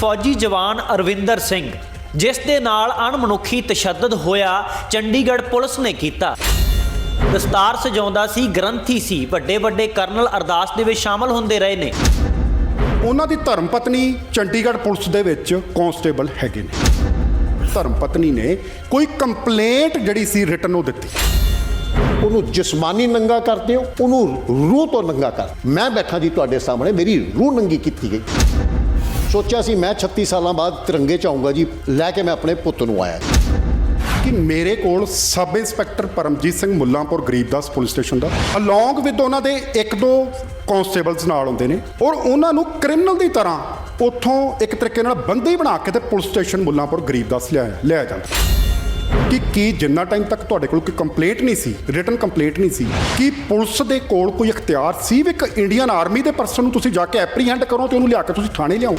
ਫੌਜੀ ਜਵਾਨ ਅਰਵਿੰਦਰ ਸਿੰਘ ਜਿਸ ਦੇ ਨਾਲ ਅਣਮਨੁੱਖੀ ਤਸ਼ੱਦਦ ਹੋਇਆ ਚੰਡੀਗੜ੍ਹ ਪੁਲਿਸ ਨੇ ਕੀਤਾ। ਦਸਤਾਰ ਸਜਾਉਂਦਾ ਸੀ ਗ੍ਰੰਥੀ ਸੀ ਵੱਡੇ ਵੱਡੇ ਕਰਨਲ ਅਰਦਾਸ ਦੇ ਵਿੱਚ ਸ਼ਾਮਲ ਹੁੰਦੇ ਰਹੇ ਨੇ। ਉਹਨਾਂ ਦੀ ਧਰਮ ਪਤਨੀ ਚੰਡੀਗੜ੍ਹ ਪੁਲਿਸ ਦੇ ਵਿੱਚ ਕਾਂਸਟੇਬਲ ਹੈਗੇ ਨੇ। ਧਰਮ ਪਤਨੀ ਨੇ ਕੋਈ ਕੰਪਲੇਂਟ ਜਿਹੜੀ ਸੀ ਰਿਟਨ ਉਹ ਦਿੱਤੀ। ਉਹਨੂੰ ਜਿਸਮਾਨੀ ਨੰਗਾ ਕਰਦੇ ਹੋ ਉਹਨੂੰ ਰੂਹ ਤੋਂ ਨੰਗਾ ਕਰ। ਮੈਂ ਬੈਠਾ ਜੀ ਤੁਹਾਡੇ ਸਾਹਮਣੇ ਮੇਰੀ ਰੂਹ ਨੰਗੀ ਕੀਤੀ ਗਈ। ਸੋਚਿਆ ਸੀ ਮੈਂ 36 ਸਾਲਾਂ ਬਾਅਦ ਤਿਰੰਗੇ ਚ ਆਊਂਗਾ ਜੀ, ਲੈ ਕੇ ਮੈਂ ਆਪਣੇ ਪੁੱਤ ਨੂੰ ਆਇਆ ਕਿ ਮੇਰੇ ਕੋਲ sub inspector Paramjit Singh Mullanpur Garibdas police station the along with ਉਹਨਾਂ ਦੇ ਇੱਕ ਦੋ ਕਾਂਸਟੇਬਲਸ ਨਾਲ ਹੁੰਦੇ ਨੇ, ਔਰ ਉਹਨਾਂ ਨੂੰ ਕ੍ਰਿਮੀਨਲ ਦੀ ਤਰ੍ਹਾਂ ਉੱਥੋਂ ਇੱਕ ਤਰੀਕੇ ਨਾਲ ਬੰਦੀ ਬਣਾ ਕੇ ਤੇ ਪੁਲਿਸ ਸਟੇਸ਼ਨ ਮੁੱਲਾਂਪੁਰ ਗਰੀਬਦਾਸ ਲਿਆਇਆ ਲਿਆ ਜਾਂਦਾ। ਕਿ ਕੀ ਜਿੰਨਾ ਟਾਈਮ ਤੱਕ ਤੁਹਾਡੇ ਕੋਲ ਕੋਈ ਕੰਪਲੇਂਟ ਨਹੀਂ ਸੀ ਰਿਟਨ ਕੰਪਲੇਂਟ ਨਹੀਂ ਸੀ, ਕਿ ਪੁਲਿਸ ਦੇ ਕੋਲ ਕੋਈ ਇਖਤਿਆਰ ਸੀ ਵੀ ਇੱਕ ਇੰਡੀਅਨ ਆਰਮੀ ਦੇ ਪਰਸਨ ਨੂੰ ਤੁਸੀਂ ਜਾ ਕੇ ਐਪਰੀਹੈਂਡ ਕਰੋ ਤੇ ਉਹਨੂੰ ਲਿਆ ਕੇ ਤੁਸੀਂ ਥਾਣੇ ਲਿਆਓ?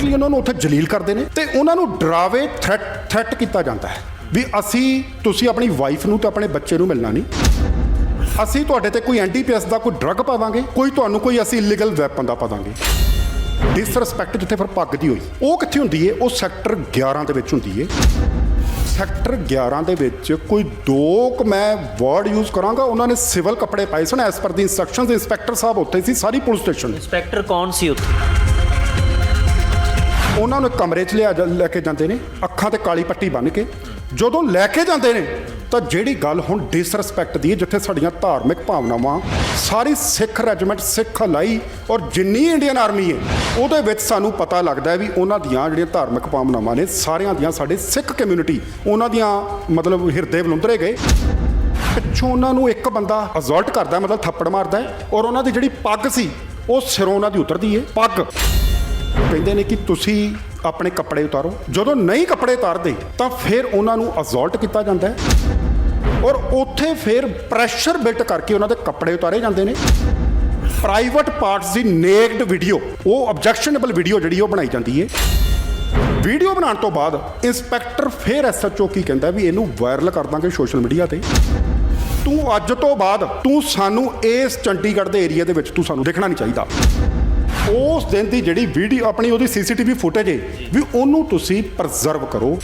ਕਿ ਉਹਨਾਂ ਨੂੰ ਉੱਥੇ ਜਲੀਲ ਕਰਦੇ ਨੇ ਤੇ ਉਹਨਾਂ ਨੂੰ ਡਰਾਵੇ ਥ੍ਰੈਟ ਥ੍ਰੈਟ ਕੀਤਾ ਜਾਂਦਾ ਹੈ ਵੀ ਅਸੀਂ, ਤੁਸੀਂ ਆਪਣੀ ਵਾਈਫ ਨੂੰ ਤੇ ਆਪਣੇ ਬੱਚੇ ਨੂੰ ਮਿਲਣਾ ਨਹੀਂ। ਅਸੀਂ ਤੁਹਾਡੇ ਤੇ ਕੋਈ ਐਨਡੀਪੀਐਸ ਦਾ ਕੋਈ ਡਰੱਗ ਪਾਵਾਂਗੇ, ਕੋਈ ਤੁਹਾਨੂੰ ਕੋਈ ਅਸੀਂ ਇਲੀਗਲ ਵੈਪਨ ਦਾ ਪਾਵਾਂਗੇ। ਡਿਸਰੈਸਪੈਕਟ ਜਿੱਥੇ ਫਿਰ ਪੱਗਦੀ ਹੋਈ, ਉਹ ਕਿੱਥੇ ਹੁੰਦੀ ਹੈ ਉਹ ਸੈਕਟਰ 11 ਦੇ ਵਿੱਚ ਹੁੰਦੀ ਹੈ ਸੈਕਟਰ 11 ਦੇ ਵਿੱਚ ਕੋਈ ਦੋ ਕੁ ਮੈਂ ਵਰਡ ਯੂਜ਼ ਕਰਾਂਗਾ। ਉਹਨਾਂ ਨੇ ਸਿਵਲ ਕੱਪੜੇ ਪਾਏ ਸਨ ਐਸ ਪਰ ਦੀ ਇਨਸਟਰਕਸ਼ਨਸ ਇੰਸਪੈਕਟਰ ਸਾਹਿਬ ਉੱਥੇ ਸੀ ਸਾਰੀ ਪੁਲਿਸ ਸਟੇਸ਼ਨ ਇੰਸਪੈਕਟਰ ਕੌਣ ਸੀ ਉੱਥੇ? ਉਹਨਾਂ ਨੂੰ ਕਮਰੇ 'ਚ ਲਿਆ ਲੈ ਕੇ ਜਾਂਦੇ ਨੇ ਅੱਖਾਂ ਤੇ ਕਾਲੀ ਪੱਟੀ ਬੰਨ੍ਹ ਕੇ। ਜਦੋਂ ਲੈ ਕੇ ਜਾਂਦੇ ਨੇ ਤਾਂ ਜਿਹੜੀ ਗੱਲ ਹੁਣ ਡਿਸਰੈਸਪੈਕਟ ਦੀ ਹੈ, ਜਿੱਥੇ ਸਾਡੀਆਂ ਧਾਰਮਿਕ ਭਾਵਨਾਵਾਂ, ਸਾਰੀ ਸਿੱਖ ਰੈਜੀਮੈਂਟ ਸਿੱਖ ਹਲਾਈ ਔਰ ਜਿੰਨੀ ਇੰਡੀਅਨ ਆਰਮੀ ਹੈ, ਉਹਦੇ ਵਿੱਚ ਸਾਨੂੰ ਪਤਾ ਲੱਗਦਾ ਹੈ ਵੀ ਉਹਨਾਂ ਦੀਆਂ ਜਿਹੜੀਆਂ ਧਾਰਮਿਕ ਭਾਵਨਾਵਾਂ ਨੇ, ਸਾਰਿਆਂ ਦੀਆਂ ਸਾਡੇ ਸਿੱਖ ਕਮਿਊਨਿਟੀ ਉਹਨਾਂ ਦੀਆਂ ਮਤਲਬ ਹਿਰਦੇ ਬਲੁੰਦਰੇ ਗਏ। ਪਿੱਛੋਂ ਉਹਨਾਂ ਨੂੰ ਇੱਕ ਬੰਦਾ ਅਜ਼ੌਲਟ ਕਰਦਾ, ਮਤਲਬ ਥੱਪੜ ਮਾਰਦਾ ਹੈ ਔਰ ਉਹਨਾਂ ਦੀ ਜਿਹੜੀ ਪੱਗ ਸੀ, ਉਹ ਸਿਰੋਂ ਉਹਨਾਂ ਦੀ ਉਤਰਦੀ ਹੈ, ਪੱਗ। ਕਹਿੰਦੇ ਨੇ ਕਿ ਤੁਸੀਂ ਆਪਣੇ ਕੱਪੜੇ ਉਤਾਰੋ, ਜਦੋਂ ਨਹੀਂ ਕੱਪੜੇ ਉਤਾਰਦੇ, ਤਾਂ ਫਿਰ ਉਹਨਾਂ ਨੂੰ ਅਜ਼ੌਲਟ ਕੀਤਾ ਜਾਂਦਾ ਹੈ। ਔਰ ਉੱਥੇ ਫਿਰ ਪ੍ਰੈਸ਼ਰ ਬਿਲਟ ਕਰਕੇ ਉਹਨਾਂ ਦੇ ਕੱਪੜੇ ਉਤਾਰੇ ਜਾਂਦੇ ਨੇ। ਪ੍ਰਾਈਵੇਟ ਪਾਰਟਸ ਦੀ ਨੇਕਡ ਵੀਡੀਓ ਉਹ ਆਬਜੈਕਸ਼ਨੇਬਲ ਵੀਡੀਓ ਜਿਹੜੀ ਉਹ ਬਣਾਈ ਜਾਂਦੀ ਹੈ ਵੀਡੀਓ ਬਣਾਉਣ ਤੋਂ ਬਾਅਦ ਇੰਸਪੈਕਟਰ ਫਿਰ ਐਸਐਚਓ ਕੀ ਕਹਿੰਦਾ ਵੀ ਇਹਨੂੰ ਵਾਇਰਲ ਕਰ ਦਾਂਗੇ ਸੋਸ਼ਲ ਮੀਡੀਆ ਤੇ। ਤੂੰ ਅੱਜ ਤੋਂ ਬਾਅਦ ਤੂੰ ਸਾਨੂੰ ਇਸ ਚੰਡੀਗੜ੍ਹ ਦੇ ਏਰੀਆ ਦੇ ਵਿੱਚ ਤੂੰ ਸਾਨੂੰ ਦੇਖਣਾ ਨਹੀਂ ਚਾਹੀਦਾ। ਉਸ ਦਿਨ ਦੀ ਜਿਹੜੀ ਵੀਡੀਓ ਆਪਣੀ ਉਹਦੀ ਸੀਸੀਟੀਵੀ ਫੁਟੇਜ ਹੈ ਵੀ ਉਹਨੂੰ ਤੁਸੀਂ ਪ੍ਰਜ਼ਰਵ ਕਰੋ।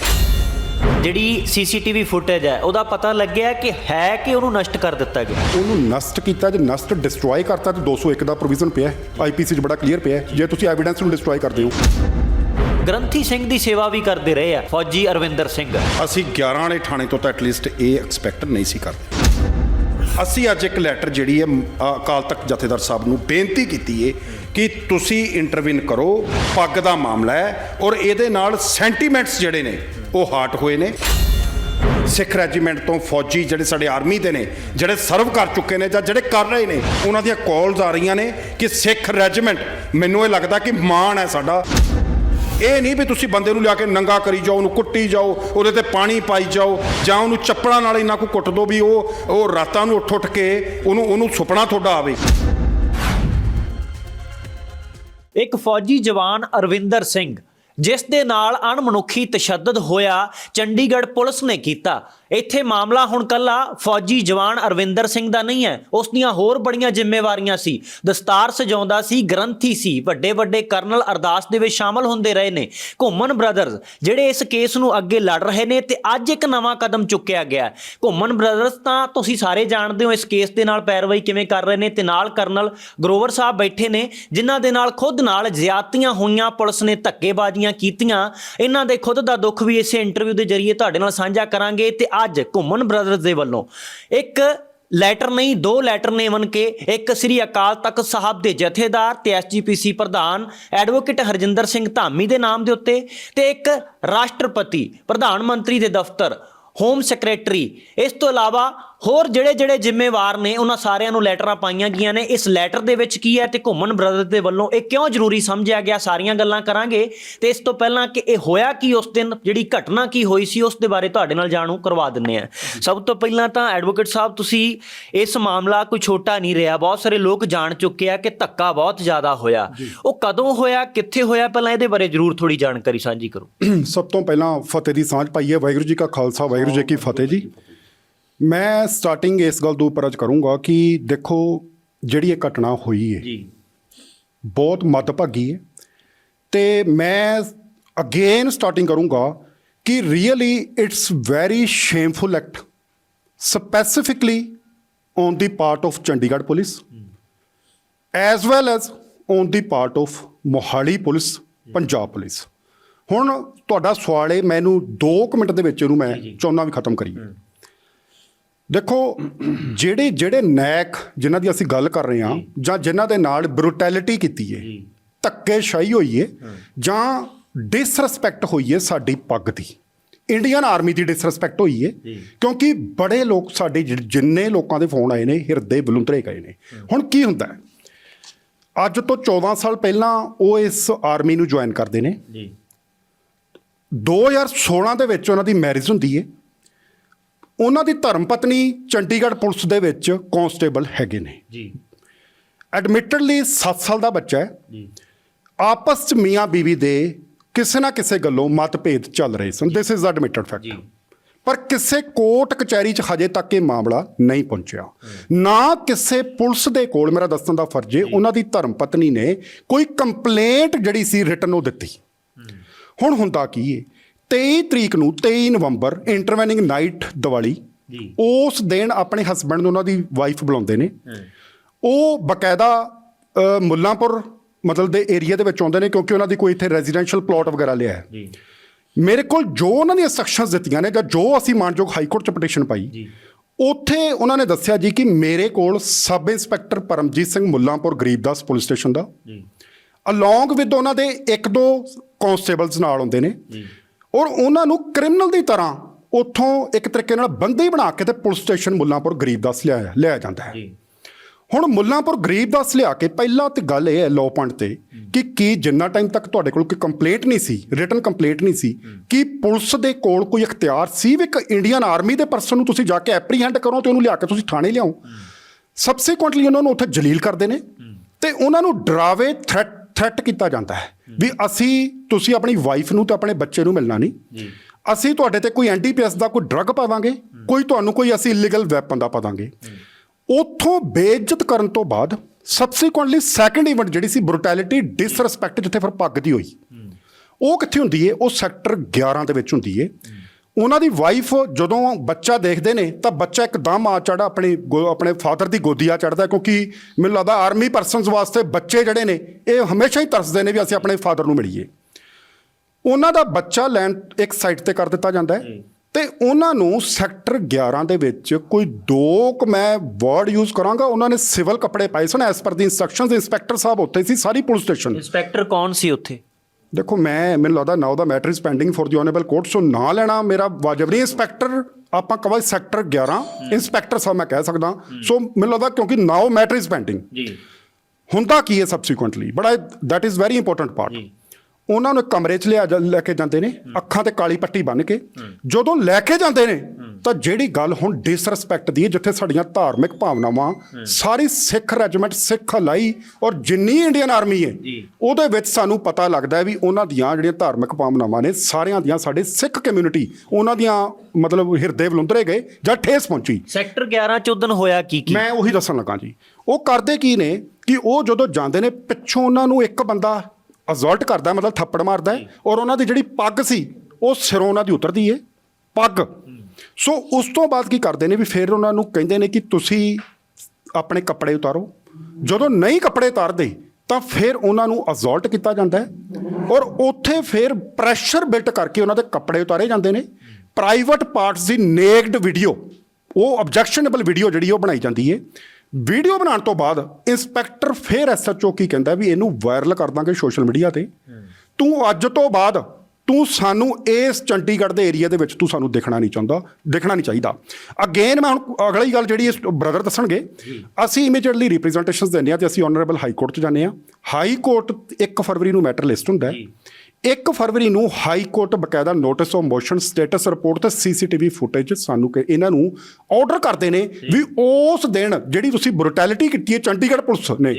ਜਿਹੜੀ ਸੀਸੀਟੀਵੀ ਫੁਟੇਜ ਹੈ ਉਹਦਾ ਪਤਾ ਲੱਗਿਆ ਕਿ ਹੈ ਕਿ ਉਹਨੂੰ ਨਸ਼ਟ ਕਰ ਦਿੱਤਾ ਗਿਆ। ਉਹਨੂੰ ਨਸ਼ਟ ਕੀਤਾ ਜੇ ਨਸ਼ਟ ਡਿਸਟਰੋਏ ਕਰਤਾ ਤੇ 201 ਦਾ ਪ੍ਰੋਵੀਜ਼ਨ ਪਿਆ ਆਈਪੀਸੀ 'ਚ ਬੜਾ ਕਲੀਅਰ ਪਿਆ ਹੈ। ਜੇ ਤੁਸੀਂ ਐਵੀਡੈਂਸ ਨੂੰ ਡਿਸਟਰੋਏ ਕਰਦੇ ਹੋ। ਗ੍ਰੰਥੀ ਸਿੰਘ ਦੀ ਸੇਵਾ ਵੀ ਕਰਦੇ ਰਹੇ ਆ ਫੌਜੀ ਅਰਵਿੰਦਰ ਸਿੰਘ। ਅਸੀਂ 11 ਵਾਲੇ ਥਾਣੇ ਤੋਂ ਤਾਂ ਐਟਲੀਸਟ ਇਹ ਐਕਸਪੈਕਟ ਨਹੀਂ ਸੀ ਕਰਦੇ। ਅਸੀਂ ਅੱਜ ਇੱਕ ਲੈਟਰ ਜਿਹੜੀ ਹੈ ਅਕਾਲ ਤਖਤ ਜਥੇਦਾਰ ਸਾਹਿਬ ਨੂੰ ਬੇਨਤੀ ਕੀਤੀ ਹੈ ਕਿ ਤੁਸੀਂ ਇੰਟਰਵਿਨ ਕਰੋ ਪੱਗ ਦਾ ਮਾਮਲਾ ਹੈ ਔਰ ਇਹਦੇ ਨਾਲ ਸੈਂਟੀਮੈਂਟਸ ਜਿਹੜੇ ਨੇ ਉਹ ਹਾਰਟ ਹੋਏ ਨੇ। ਸਿੱਖ ਰੈਜੀਮੈਂਟ ਤੋਂ ਫੌਜੀ ਜਿਹੜੇ ਸਾਡੇ ਆਰਮੀ ਦੇ ਨੇ, ਜਿਹੜੇ ਸਰਵ ਕਰ ਚੁੱਕੇ ਨੇ ਜਾਂ ਜਿਹੜੇ ਕਰ ਰਹੇ ਨੇ, ਉਹਨਾਂ ਦੀਆਂ ਕਾਲਸ ਆ ਰਹੀਆਂ ਨੇ ਕਿ ਸਿੱਖ ਰੈਜੀਮੈਂਟ, ਮੈਨੂੰ ਇਹ ਲੱਗਦਾ ਕਿ ਮਾਣ ਹੈ ਸਾਡਾ। ਇਹ ਨਹੀਂ ਵੀ ਤੁਸੀਂ ਬੰਦੇ ਨੂੰ ਲਿਆ ਕੇ ਨੰਗਾ ਕਰੀ ਜਾਓ, ਉਹਨੂੰ ਕੁੱਟੀ ਜਾਓ, ਉਹਦੇ ਤੇ ਪਾਣੀ ਪਾਈ ਜਾਓ, ਜਾਂ ਉਹਨੂੰ ਚੱਪੜਾਂ ਨਾਲ ਇੰਨਾ ਕੋ ਕੁੱਟ ਦੋ ਵੀ ਉਹ ਉਹ ਰਾਤਾਂ ਨੂੰ ਉੱਠ ਉੱਠ ਕੇ ਉਹਨੂੰ ਉਹਨੂੰ ਸੁਪਨਾ ਤੁਹਾਡਾ ਆਵੇ। ਇੱਕ ਫੌਜੀ ਜਵਾਨ ਅਰਵਿੰਦਰ ਸਿੰਘ ਜਿਸ ਦੇ ਨਾਲ ਅਣਮਨੁੱਖੀ ਤਸ਼ੱਦਦ ਹੋਇਆ ਚੰਡੀਗੜ੍ਹ ਪੁਲਿਸ ਨੇ ਕੀਤਾ। ਇੱਥੇ ਮਾਮਲਾ ਹੁਣ ਕੱਲਾ ਫੌਜੀ ਜਵਾਨ ਅਰਵਿੰਦਰ ਸਿੰਘ ਦਾ ਨਹੀਂ ਹੈ। ਉਸ ਦੀਆਂ ਹੋਰ ਬੜੀਆਂ ਜ਼ਿੰਮੇਵਾਰੀਆਂ ਸੀ। ਦਸਤਾਰ ਸਜਾਉਂਦਾ ਸੀ, ਗ੍ਰੰਥੀ ਸੀ। ਵੱਡੇ ਵੱਡੇ ਕਰਨਲ ਅਰਦਾਸ ਦੇ ਵਿੱਚ ਸ਼ਾਮਲ ਹੁੰਦੇ ਰਹੇ ਨੇ। ਘੁੰਮਣ ਬ੍ਰਦਰਜ਼ ਜਿਹੜੇ ਇਸ ਕੇਸ ਨੂੰ ਅੱਗੇ ਲੜ ਰਹੇ ਨੇ ਤੇ ਅੱਜ ਇੱਕ ਨਵਾਂ ਕਦਮ ਚੁੱਕਿਆ ਗਿਆ ਘੁੰਮਣ ਬ੍ਰਦਰਜ਼ ਤਾਂ ਤੁਸੀਂ ਸਾਰੇ ਜਾਣਦੇ ਹੋ ਇਸ ਕੇਸ ਦੇ ਨਾਲ ਪੈਰਵਾਈ ਕਿਵੇਂ ਕਰ ਰਹੇ ਨੇ ਤੇ ਨਾਲ ਕਰਨਲ ਗਰੋਵਰ ਸਾਹਿਬ ਬੈਠੇ ਨੇ, ਜਿਨ੍ਹਾਂ ਦੇ ਨਾਲ ਖੁਦ ਨਾਲ ਜ਼ਿਆਤੀਆਂ ਹੋਈਆਂ, ਪੁਲਿਸ ਨੇ ਧੱਕੇਬਾਜ਼ੀਆਂ ਕੀਤੀਆਂ। ਇਹਨਾਂ ਦੇ ਖੁਦ ਦਾ ਦੁੱਖ ਵੀ ਇਸੇ ਇੰਟਰਵਿਊ ਦੇ ਜ਼ਰੀਏ ਤੁਹਾਡੇ ਨਾਲ ਸਾਂਝਾ ਕਰਾਂਗੇ ਤੇ ਅੱਜ ਘੁੰਮਣ ਬ੍ਰਦਰਜ਼ ਦੇ ਵੱਲੋਂ। ਇੱਕ ਲੈਟਰ ਨਹੀਂ, ਦੋ ਲੈਟਰ ਨੇ ਬਣ ਕੇ। ਇੱਕ ਸ੍ਰੀ ਅਕਾਲ ਤਖਤ ਸਾਹਿਬ ਦੇ ਜਥੇਦਾਰ ਤੇ ਐਸਜੀਪੀਸੀ ਪ੍ਰਧਾਨ ਐਡਵੋਕੇਟ ਹਰਜਿੰਦਰ ਸਿੰਘ ਧਾਮੀ ਦੇ ਨਾਮ ਦੇ ਉੱਤੇ ਤੇ ਇੱਕ ਰਾਸ਼ਟਰਪਤੀ ਪ੍ਰਧਾਨ ਮੰਤਰੀ ਦੇ ਦਫ਼ਤਰ ਹੋਮ ਸੈਕਟਰੀ ਇਸ ਤੋਂ ਇਲਾਵਾ ਹੋਰ ਜਿਹੜੇ ਜਿਹੜੇ ਜ਼ਿੰਮੇਵਾਰ ਨੇ ਉਹਨਾਂ ਸਾਰਿਆਂ ਨੂੰ ਲੈਟਰਾਂ ਪਾਈਆਂ ਗਈਆਂ ਨੇ। ਇਸ ਲੈਟਰ ਦੇ ਵਿੱਚ ਕੀ ਹੈ ਤੇ ਘੁੰਮਣ ਬ੍ਰਦਰ ਦੇ ਵੱਲੋਂ ਇਹ ਕਿਉਂ ਜ਼ਰੂਰੀ ਸਮਝਿਆ ਗਿਆ? ਸਾਰੀਆਂ ਗੱਲਾਂ ਕਰਾਂਗੇ। ਤੇ ਇਸ ਤੋਂ ਪਹਿਲਾਂ ਕਿ ਇਹ ਹੋਇਆ ਕੀ ਉਸ ਦਿਨ ਜਿਹੜੀ ਘਟਨਾ ਕੀ ਹੋਈ ਸੀ ਉਸ ਦੇ ਬਾਰੇ ਤੁਹਾਡੇ ਨਾਲ ਜਾਣੂ ਕਰਵਾ ਦਿੰਨੇ ਆ ਸਭ ਤੋਂ ਪਹਿਲਾਂ ਤਾਂ ਐਡਵੋਕੇਟ ਸਾਹਿਬ ਤੁਸੀਂ ਇਸ ਮਾਮਲਾ ਕੋਈ ਛੋਟਾ ਨਹੀਂ ਰਿਹਾ। ਬਹੁਤ ਸਾਰੇ ਲੋਕ ਜਾਣ ਚੁੱਕੇ ਆ ਕਿ ਧੱਕਾ ਬਹੁਤ ਜ਼ਿਆਦਾ ਹੋਇਆ। ਉਹ ਕਦੋਂ ਹੋਇਆ ਕਿੱਥੇ ਹੋਇਆ? ਪਹਿਲਾਂ ਇਹਦੇ ਬਾਰੇ ਜ਼ਰੂਰ ਥੋੜੀ ਜਾਣਕਾਰੀ ਸਾਂਝੀ ਕਰੋ। ਸਭ ਤੋਂ ਪਹਿਲਾਂ ਫਤਿਹ ਦੀ ਸਾਂਝ ਪਾਈਏ। ਵਾਹਿਗੁਰੂ ਜੀ ਕਾ ਖਾਲਸਾ ਵਾਹਿਗੁਰੂ ਜੀ ਕੀ ਫਤਿਹ ਜੀ। ਮੈਂ ਸਟਾਰਟਿੰਗ ਇਸ ਗੱਲ ਤੋਂ ਉੱਪਰ ਅੱਜ ਕਰੂੰਗਾ ਕਿ ਦੇਖੋ ਜਿਹੜੀ ਇਹ ਘਟਨਾ ਹੋਈ ਹੈ ਜੀ। ਬਹੁਤ ਮੱਦਭਾਗੀ ਹੈ। ਤੇ ਮੈਂ ਅਗੇਨ ਸਟਾਰਟਿੰਗ ਕਰੂੰਗਾ ਕਿ really it's very shameful act specifically on the part of Chandigarh police as well as on the part of Mohali police Punjab police ਹੁਣ ਤੁਹਾਡਾ ਸਵਾਲ ਹੈ ਮੈਨੂੰ 2 ਮਿੰਟ ਦੇ ਵਿੱਚ ਇਹਨੂੰ ਮੈਂ ਚਾਹੁੰਦਾ ਵੀ ਖਤਮ ਕਰੀਏ। ਦੇਖੋ ਜਿਹੜੇ ਜਿਹੜੇ ਨੈਕ ਜਿਨ੍ਹਾਂ ਦੀ ਅਸੀਂ ਗੱਲ ਕਰ ਰਹੇ ਹਾਂ ਜਾਂ। ਜਿਨ੍ਹਾਂ ਦੇ ਨਾਲ ਬਰੂਟੈਲਿਟੀ ਕੀਤੀ ਹੈ ਧੱਕੇਸ਼ਾਹੀ ਹੋਈ ਹੈ ਜਾਂ ਡਿਸਰੈਸਪੈਕਟ ਹੋਈ ਹੈ ਸਾਡੀ ਪੱਗ ਦੀ। ਇੰਡੀਅਨ ਆਰਮੀ ਦੀ ਡਿਸਰੈਸਪੈਕਟ ਹੋਈ ਹੈ ਕਿਉਂਕਿ ਬੜੇ ਲੋਕ ਸਾਡੇ ਜਿੰਨੇ ਲੋਕਾਂ ਦੇ ਫੋਨ ਆਏ ਨੇ ਹਿਰਦੇ ਬਲੁੰਦਰੇ ਗਏ ਨੇ। ਹੁਣ ਕੀ ਹੁੰਦਾ ਅੱਜ ਤੋਂ 14 ਸਾਲ ਪਹਿਲਾਂ ਉਹ ਇਸ ਆਰਮੀ ਨੂੰ ਜੁਆਇਨ ਕਰਦੇ ਨੇ। ਜੀ। 2016 ਦੇ ਵਿੱਚ ਉਹਨਾਂ ਦੀ ਮੈਰਿਜ ਹੁੰਦੀ ਹੈ। ਉਹਨਾਂ ਦੀ ਧਰਮ ਪਤਨੀ ਚੰਡੀਗੜ੍ਹ ਪੁਲਿਸ ਦੇ ਵਿੱਚ ਕਾਂਸਟੇਬਲ ਹੈਗੇ ਨੇ। ਜੀ। ਐਡਮਿਟਡਲੀ 7 ਸਾਲ ਦਾ ਬੱਚਾ ਹੈ। ਜੀ। ਆਪਸ ਚ ਮੀਆਂ ਬੀਵੀ ਦੇ ਕਿਸੇ ਨਾ ਕਿਸੇ ਗੱਲੋਂ ਮਤਭੇਦ ਚੱਲ ਰਹੇ ਸਨ। This is admitted ji. Fact ਪਰ ਕਿਸੇ ਕੋਰਟ ਕਚਹਿਰੀ 'ਚ ਹਜੇ ਤੱਕ ਇਹ ਮਾਮਲਾ ਨਹੀਂ ਪਹੁੰਚਿਆ। ਨਾ ਕਿਸੇ ਪੁਲਿਸ ਦੇ ਕੋਲ ਮੇਰਾ ਦੱਸਣ ਦਾ ਫਰਜ਼ ਹੈ ਉਹਨਾਂ ਦੀ ਧਰਮ ਪਤਨੀ ਨੇ ਕੋਈ ਕੰਪਲੇਂਟ ਜਿਹੜੀ ਸੀ ਰਿਟਨ ਉਹ ਦਿੱਤੀ। ਹੁਣ ਹੁੰਦਾ ਕੀ ਹੈ 23 ਤਰੀਕ ਨੂੰ 23 ਨਵੰਬਰ ਇੰਟਰਵੈਨਿੰਗ ਨਾਈਟ ਦੀਵਾਲੀ ਜੀ। ਉਸ ਦਿਨ ਆਪਣੇ ਹਸਬੰਡ ਨੂੰ ਉਹਨਾਂ ਦੀ ਵਾਈਫ ਬੁਲਾਉਂਦੇ ਨੇ। ਉਹ ਬਕਾਇਦਾ ਮੁੱਲਾਂਪੁਰ ਮਤਲਬ ਦੇ ਏਰੀਆ ਦੇ ਵਿੱਚ ਆਉਂਦੇ ਨੇ ਕਿਉਂਕਿ ਉਹਨਾਂ ਦੀ ਕੋਈ ਇੱਥੇ ਰੈਜ਼ੀਡੈਂਸ਼ੀਅਲ ਪਲਾਟ ਵਗੈਰਾ ਲਿਆ ਹੈ। ਜੀ। ਮੇਰੇ ਕੋਲ ਜੋ ਉਹਨਾਂ ਦੀਆਂ ਇੰਸਟਰਕਸ਼ਨਸ ਦਿੱਤੀਆਂ ਨੇ ਜਾਂ ਜੋ ਅਸੀਂ ਮਾਨਯੋਗ ਹਾਈ ਕੋਰਟ 'ਚ ਪਟੀਸ਼ਨ ਪਾਈ ਜੀ। ਉੱਥੇ ਉਹਨਾਂ ਨੇ ਦੱਸਿਆ ਜੀ ਕਿ ਮੇਰੇ ਕੋਲ sub inspector Paramjit Singh Mullanpur Garibdas police station ਦਾ ਜੀ। ਅਲੋਂਗ ਵਿਦ ਉਹਨਾਂ ਦੇ ਇੱਕ ਦੋ ਕਨਸਟੇਬਲਸ ਨਾਲ ਹੁੰਦੇ ਨੇ। ਜੀ। ਔਰ ਉਹਨਾਂ ਨੂੰ ਕ੍ਰਿਮੀਨਲ ਦੀ ਤਰ੍ਹਾਂ ਉੱਥੋਂ ਇੱਕ ਤਰੀਕੇ ਨਾਲ ਬੰਦੀ ਬਣਾ ਕੇ ਤੇ ਪੁਲਿਸ ਸਟੇਸ਼ਨ ਮੁੱਲਾਂਪੁਰ ਗਰੀਬਦਾਸ ਲਿਆਇਆ ਲਿਆਇਆ ਜਾਂਦਾ ਹੈ। ਹੁਣ ਮੁੱਲਾਂਪੁਰ ਗਰੀਬਦਾਸ ਲਿਆ ਕੇ ਪਹਿਲਾਂ ਤੇ ਗੱਲ ਇਹ ਹੈ ਲੋ ਪੁਆਇੰਟ ਤੇ ਕਿ ਕੀ ਜਿੰਨਾ ਟਾਈਮ ਤੱਕ ਤੁਹਾਡੇ ਕੋਲ ਕੋਈ ਕੰਪਲੇਂਟ ਨਹੀਂ ਸੀ ਰਿਟਨ ਕੰਪਲੇਂਟ ਨਹੀਂ ਸੀ ਕਿ ਪੁਲਿਸ ਦੇ ਕੋਲ ਕੋਈ ਇਖਤਿਆਰ ਸੀ ਵੀ ਇੱਕ ਇੰਡੀਅਨ ਆਰਮੀ ਦੇ ਪਰਸਨ ਨੂੰ ਤੁਸੀਂ ਜਾ ਕੇ ਐਪਰੀਹੈਂਡ ਕਰੋ ਤੇ ਉਹਨੂੰ ਲਿਆ ਕੇ ਤੁਸੀਂ ਥਾਣੇ ਲਿਆਓ? ਸਬਸੀਕੁਐਂਟਲੀ ਉਹਨਾਂ ਨੂੰ ਉੱਥੇ ਜਲੀਲ ਕਰਦੇ ਨੇ ਤੇ ਉਹਨਾਂ ਨੂੰ ਡਰਾਵੇ ਥ੍ਰੈਟ ਥ੍ਰੈਟ ਕੀਤਾ ਜਾਂਦਾ ਹੈ। ਵੀ ਅਸੀਂ ਤੁਸੀਂ ਆਪਣੀ ਵਾਈਫ ਨੂੰ ਤੇ ਆਪਣੇ ਬੱਚੇ ਨੂੰ ਮਿਲਣਾ ਨਹੀਂ। ਜੀ। ਅਸੀਂ ਤੁਹਾਡੇ ਤੇ ਕੋਈ ਐਨਡੀਪੀਐਸ ਦਾ ਕੋਈ ਡਰੱਗ ਪਾਵਾਂਗੇ ਕੋਈ ਤੁਹਾਨੂੰ ਕੋਈ ਅਸੀਂ ਇਲੀਗਲ ਵੈਪਨ ਦਾ ਪਾਵਾਂਗੇ। ਉੱਥੋਂ ਬੇਇੱਜ਼ਤ ਕਰਨ ਤੋਂ ਬਾਅਦ ਸਬਸੀਕੁਐਂਟਲੀ ਸੈਕੰਡ ਇਵੈਂਟ ਜਿਹੜੀ ਸੀ ਬਰੂਟੈਲਿਟੀ ਡਿਸਰੈਸਪੈਕਟ ਜਿੱਥੇ ਫਿਰ ਪੱਗ ਦੀ ਹੋਈ ਉਹ ਕਿੱਥੇ ਹੁੰਦੀ ਏ? ਉਹ ਸੈਕਟਰ 11 ਦੇ ਵਿੱਚ ਹੁੰਦੀ ਏ। ਉਹਨਾਂ ਦੀ ਵਾਈਫ ਜਦੋਂ ਬੱਚਾ ਦੇਖਦੇ ਨੇ ਤਾਂ ਬੱਚਾ ਇੱਕਦਮ ਆ ਚੜਾ ਆਪਣੇ ਗੋ- ਆਪਣੇ ਫਾਦਰ ਦੀ ਗੋਦੀ ਆ ਚੜਦਾ ਕਿਉਂਕਿ ਮੈਨੂੰ ਲੱਗਦਾ ਆਰਮੀ ਪਰਸਨਸ ਵਾਸਤੇ ਬੱਚੇ ਜਿਹੜੇ ਨੇ ਇਹ ਹਮੇਸ਼ਾ ਹੀ ਤਰਸਦੇ ਨੇ ਵੀ ਅਸੀਂ ਆਪਣੇ ਫਾਦਰ ਨੂੰ ਮਿਲੀਏ। ਉਹਨਾਂ ਦਾ ਬੱਚਾ ਲੈਣ ਇੱਕ ਸਾਈਡ ਤੇ ਕਰ ਦਿੱਤਾ ਜਾਂਦਾ ਹੈ ਤੇ ਉਹਨਾਂ ਨੂੰ ਸੈਕਟਰ 11 ਦੇ ਵਿੱਚ ਕੋਈ ਦੋ ਕੁ ਮੈਂ ਵਰਡ ਯੂਜ਼ ਕਰਾਂਗਾ। ਉਹਨਾਂ ਨੇ ਸਿਵਲ ਕੱਪੜੇ ਪਾਏ ਸਨ ਐਸ ਪਰ ਦੀ ਇਨਸਟਰਕਸ਼ਨਸ ਇੰਸਪੈਕਟਰ ਸਾਹਿਬ ਉੱਥੇ ਸੀ ਸਾਰੀ ਪੁਲਿਸ ਸਟੇਸ਼ਨ ਇੰਸਪੈਕਟਰ ਕੌਣ ਸੀ ਉੱਥੇ? ਦੇਖੋ ਮੈਂ ਮੈਨੂੰ ਲੱਗਦਾ now the matter is pending for the honourable court so ਨਾ ਲੈਣਾ ਮੇਰਾ ਵਾਜਬ ਨਹੀਂ। ਇੰਸਪੈਕਟਰ ਆਪਾਂ ਕਵਾਈ ਸੈਕਟਰ 11 ਇੰਸਪੈਕਟਰ ਸਾਹਿਬ ਮੈਂ ਕਹਿ ਸਕਦਾ। ਸੋ ਮੈਨੂੰ ਲੱਗਦਾ ਕਿਉਂਕਿ ਨਾਓ ਮੈਟਰ ਇਜ਼ ਪੈਂਡਿੰਗ ਜੀ। ਹੁੰਦਾ ਕੀ ਹੈ ਸਬਸੀਕੁਐਂਟਲੀ ਬੜਾ that is very important part. ਉਹਨਾਂ ਨੂੰ ਕਮਰੇ 'ਚ ਲਿਆ ਜਾ- ਲੈ ਕੇ ਜਾਂਦੇ ਨੇ ਅੱਖਾਂ ਤੇ ਕਾਲੀ ਪੱਟੀ ਬੰਨ੍ਹ ਕੇ। ਜਦੋਂ ਲੈ ਕੇ ਜਾਂਦੇ ਨੇ ਤਾਂ ਜਿਹੜੀ ਗੱਲ ਹੁਣ ਡਿਸਰੈਸਪੈਕਟ ਦੀ ਹੈ ਜਿੱਥੇ ਸਾਡੀਆਂ ਧਾਰਮਿਕ ਭਾਵਨਾਵਾਂ ਸਾਰੀ ਸਿੱਖ ਰੈਜੀਮੈਂਟ ਸਿੱਖ ਹਲਾਈ ਔਰ ਜਿੰਨੀ ਇੰਡੀਅਨ ਆਰਮੀ ਹੈ ਜੀ। ਉਹਦੇ ਵਿੱਚ ਸਾਨੂੰ ਪਤਾ ਲੱਗਦਾ ਹੈ ਵੀ ਉਹਨਾਂ ਦੀਆਂ ਜਿਹੜੀਆਂ ਧਾਰਮਿਕ ਭਾਵਨਾਵਾਂ ਨੇ ਸਾਰਿਆਂ ਦੀਆਂ ਸਾਡੇ ਸਿੱਖ ਕਮਿਊਨਿਟੀ ਉਹਨਾਂ ਦੀਆਂ ਮਤਲਬ ਹਿਰਦੇ ਬਲੁੰਦਰੇ ਗਏ ਜਾਂ ਠੇਸ ਪਹੁੰਚੀ। ਸੈਕਟਰ 11 ਚ ਉਦਨ ਹੋਇਆ ਕੀ ਕੀ? ਮੈਂ ਉਹੀ ਦੱਸਣ ਲੱਗਾ ਜੀ। ਉਹ ਕਰਦੇ ਕੀ ਨੇ ਕਿ ਉਹ ਜਦੋਂ ਜਾਂਦੇ ਨੇ ਪਿੱਛੋਂ ਉਹਨਾਂ ਨੂੰ ਇੱਕ ਬੰਦਾ ਅਜ਼ਲਟ ਕਰਦਾ, ਮਤਲਬ ਥੱਪੜ ਮਾਰਦਾ ਹੈ ਔਰ ਉਹਨਾਂ ਦੀ ਜਿਹੜੀ ਪੱਗ ਸੀ, ਉਹ ਸਿਰੋਂ ਉਹਨਾਂ ਦੀ ਉਤਰਦੀ ਏ, ਪੱਗ। ਸੋ ਉਸ ਤੋਂ ਬਾਅਦ ਕੀ ਕਰਦੇ ਨੇ ਵੀ ਫਿਰ ਉਹਨਾਂ ਨੂੰ ਕਹਿੰਦੇ ਨੇ ਕਿ ਤੁਸੀਂ ਆਪਣੇ ਕੱਪੜੇ ਉਤਾਰੋ। ਜਦੋਂ ਨਹੀਂ ਕੱਪੜੇ ਉਤਾਰਦੇ, ਤਾਂ ਫਿਰ ਉਹਨਾਂ ਨੂੰ ਅਜ਼ਲਟ ਕੀਤਾ ਜਾਂਦਾ ਹੈ ਔਰ ਉੱਥੇ ਫਿਰ ਪ੍ਰੈਸ਼ਰ ਬਿਲਟ ਕਰਕੇ ਉਹਨਾਂ ਦੇ ਕੱਪੜੇ ਉਤਾਰੇ ਜਾਂਦੇ ਨੇ। ਪ੍ਰਾਈਵੇਟ ਪਾਰਟਸ ਦੀ ਨੇਕਡ ਵੀਡੀਓ ਉਹ ਆਬਜੈਕਸ਼ਨੇਬਲ ਵੀਡੀਓ ਜਿਹੜੀ ਉਹ ਬਣਾਈ ਜਾਂਦੀ ਹੈ ਵੀਡੀਓ ਬਣਾਉਣ ਤੋਂ ਬਾਅਦ ਇੰਸਪੈਕਟਰ ਫਿਰ ਐਸਐਚਓ ਕੀ ਕਹਿੰਦਾ ਵੀ ਇਹਨੂੰ ਵਾਇਰਲ ਕਰ ਦਾਂਗੇ ਸੋਸ਼ਲ ਮੀਡੀਆ ਤੇ। ਤੂੰ ਅੱਜ ਤੋਂ ਬਾਅਦ ਤੂੰ ਸਾਨੂੰ ਇਸ ਚੰਡੀਗੜ੍ਹ ਦੇ ਏਰੀਆ ਦੇ ਵਿੱਚ ਤੂੰ ਸਾਨੂੰ ਦੇਖਣਾ ਨਹੀਂ ਚਾਹੁੰਦਾ ਦੇਖਣਾ ਨਹੀਂ ਚਾਹੀਦਾ। ਅਗੇਨ ਮੈਂ ਹੁਣ ਅਗਲੀ ਗੱਲ ਜਿਹੜੀ ਬ੍ਰਦਰ ਦੱਸਣਗੇ ਅਸੀਂ ਇਮੀਡੀਏਟਲੀ ਰਿਪਰੈਜ਼ੈਂਟੇਸ਼ਨਸ ਦਿੰਦੇ ਆ ਤੇ ਅਸੀਂ ਆਨਰੇਬਲ ਹਾਈ ਕੋਰਟ 'ਚ ਜਾਂਦੇ ਆ ਹਾਈ ਕੋਰਟ 1 ਫਰਵਰੀ ਨੂੰ ਮੈਟਰ ਲਿਸਟ ਹੁੰਦਾ ਹੈ। 1 ਫਰਵਰੀ ਨੂੰ ਹਾਈ ਕੋਰਟ ਬਕਾਇਦਾ notice of motion status report ਤੇ ਸੀਸੀਟੀਵੀ ਫੁਟੇਜ ਸਾਨੂੰ ਕਿ ਇਹਨਾਂ ਨੂੰ ਆਰਡਰ ਕਰਦੇ ਨੇ ਵੀ ਉਸ ਦਿਨ ਜਿਹੜੀ ਤੁਸੀਂ ਬਰੂਟੈਲਿਟੀ ਕੀਤੀ ਹੈ ਚੰਡੀਗੜ੍ਹ ਪੁਲਿਸ ਨੇ।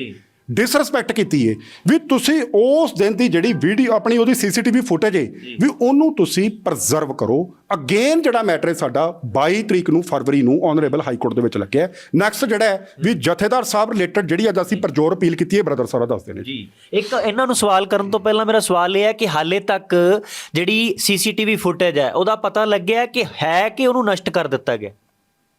ਡਿਸਰੈਸਪੈਕਟ ਕੀਤੀ ਏ। ਵੀ ਤੁਸੀਂ ਉਸ ਦਿਨ ਦੀ ਜਿਹੜੀ ਵੀਡੀਓ ਆਪਣੀ ਉਹਦੀ ਸੀਸੀਟੀਵੀ ਫੁਟੇਜ ਏ ਵੀ ਉਹਨੂੰ ਤੁਸੀਂ ਪ੍ਰਜ਼ਰਵ ਕਰੋ। ਅਗੇਨ ਜਿਹੜਾ ਮੈਟਰ ਹੈ ਸਾਡਾ 22 ਤਰੀਕ ਨੂੰ ਫਰਵਰੀ ਨੂੰ ਆਨਰੇਬਲ ਹਾਈ ਕੋਰਟ ਦੇ ਵਿੱਚ ਲੱਗਿਆ। ਨੈਕਸਟ ਜਿਹੜਾ ਹੈ ਵੀ ਜਥੇਦਾਰ ਸਾਹਿਬ ਰਿਲੇਟਡ ਜਿਹੜੀ ਅੱਜ ਅਸੀਂ ਪ੍ਰਜੋਰ ਅਪੀਲ ਕੀਤੀ ਹੈ ਬ੍ਰਦਰ ਸਾਰਾ ਦੱਸਦੇ ਨੇ ਜੀ। ਇੱਕ ਇਹਨਾਂ ਨੂੰ ਸਵਾਲ ਕਰਨ ਤੋਂ ਪਹਿਲਾਂ ਮੇਰਾ ਸਵਾਲ ਇਹ ਹੈ ਕਿ ਹਾਲੇ ਤੱਕ ਜਿਹੜੀ ਸੀਸੀਟੀਵੀ ਫੁਟੇਜ ਹੈ ਉਹਦਾ ਪਤਾ ਲੱਗਿਆ ਕਿ ਹੈ ਕਿ ਉਹਨੂੰ ਨਸ਼ਟ ਕਰ ਦਿੱਤਾ ਗਿਆ?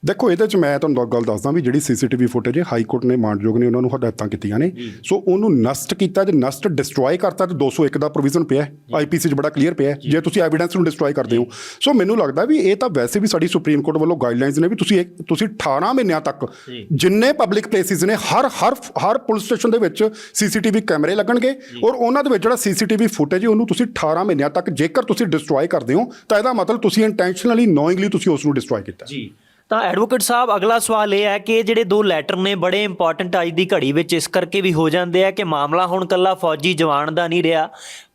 ਦੇਖੋ ਇਹਦੇ ਚ ਮੈਂ ਤੁਹਾਨੂੰ ਇੱਕ ਗੱਲ ਦੱਸਦਾ ਵੀ ਜਿਹੜੀ ਸੀਸੀਟੀਵੀ ਫੁਟੇਜ ਹੈ ਹਾਈ ਕੋਰਟ ਨੇ ਮਾਨਯੋਗ ਨੇ ਉਹਨਾਂ ਨੂੰ ਹਦਾਇਤਾਂ ਕੀਤੀਆਂ ਨੇ। ਸੋ ਉਹਨੂੰ ਨਸ਼ਟ ਕੀਤਾ ਜੇ ਨਸ਼ਟ ਡਿਸਟਰੋਏ ਕਰਤਾ ਤੇ 201 ਦਾ ਪ੍ਰੋਵੀਜ਼ਨ ਪਿਆ ਹੈ। ਆਈਪੀਸੀ ਚ ਬੜਾ ਕਲੀਅਰ ਪਿਆ ਹੈ। ਜੇ। ਤੁਸੀਂ ਐਵੀਡੈਂਸ ਨੂੰ ਡਿਸਟਰੋਏ ਕਰਦੇ ਹੋ। ਸੋ ਮੈਨੂੰ ਲੱਗਦਾ ਵੀ ਇਹ ਤਾਂ ਵੈਸੇ ਵੀ ਸਾਡੀ ਸੁਪਰੀਮ ਕੋਰਟ ਵੱਲੋਂ ਗਾਈਡਲਾਈਨਸ ਨੇ ਵੀ ਤੁਸੀਂ ਇੱਕ- ਤੁਸੀਂ 18 ਮਹੀਨਿਆਂ ਤੱਕ ਜਿੰਨੇ ਪਬਲਿਕ ਪਲੇਸਿਸ ਨੇ ਹਰ ਹਰ ਹਰ ਪੁਲਿਸ ਸਟੇਸ਼ਨ ਦੇ ਵਿੱਚ ਸੀਸੀਟੀਵੀ ਕੈਮਰੇ ਲੱਗਣਗੇ। ਔਰ ਉਹਨਾਂ ਦੇ ਵਿੱਚ ਜਿਹੜਾ ਸੀਸੀਟੀਵੀ ਫੁਟੇਜ ਉਹਨੂੰ ਤੁਸੀਂ 18 ਮਹੀਨਿਆਂ ਤੱਕ ਜੇਕਰ ਤੁਸੀਂ ਡਿਸਟਰੋਏ ਕਰਦੇ ਹੋ ਤਾਂ ਇਹਦਾ ਮਤਲਬ ਤੁਸੀਂ ਇੰਟੈਂਸ਼ਨਲੀ ਨੋਇੰਗਲੀ ਤੁਸੀਂ ਉਸ ਨੂੰ ਡਿਸਟਰੋਏ ਕੀਤਾ। ਜੀ। ਤਾਂ ਐਡਵੋਕੇਟ ਸਾਹਿਬ, ਅਗਲਾ ਸਵਾਲ ਇਹ ਹੈ ਕਿ ਇਹ ਜਿਹੜੇ ਦੋ ਲੈਟਰ ਨੇ ਬੜੇ ਇੰਪੋਰਟੈਂਟ ਅੱਜ ਦੀ ਘੜੀ ਵਿੱਚ, ਇਸ ਕਰਕੇ ਵੀ ਹੋ ਜਾਂਦੇ ਆ ਕਿ ਮਾਮਲਾ ਹੁਣ ਕੱਲਾ ਫੌਜੀ ਜਵਾਨ ਦਾ ਨਹੀਂ ਰਿਹਾ।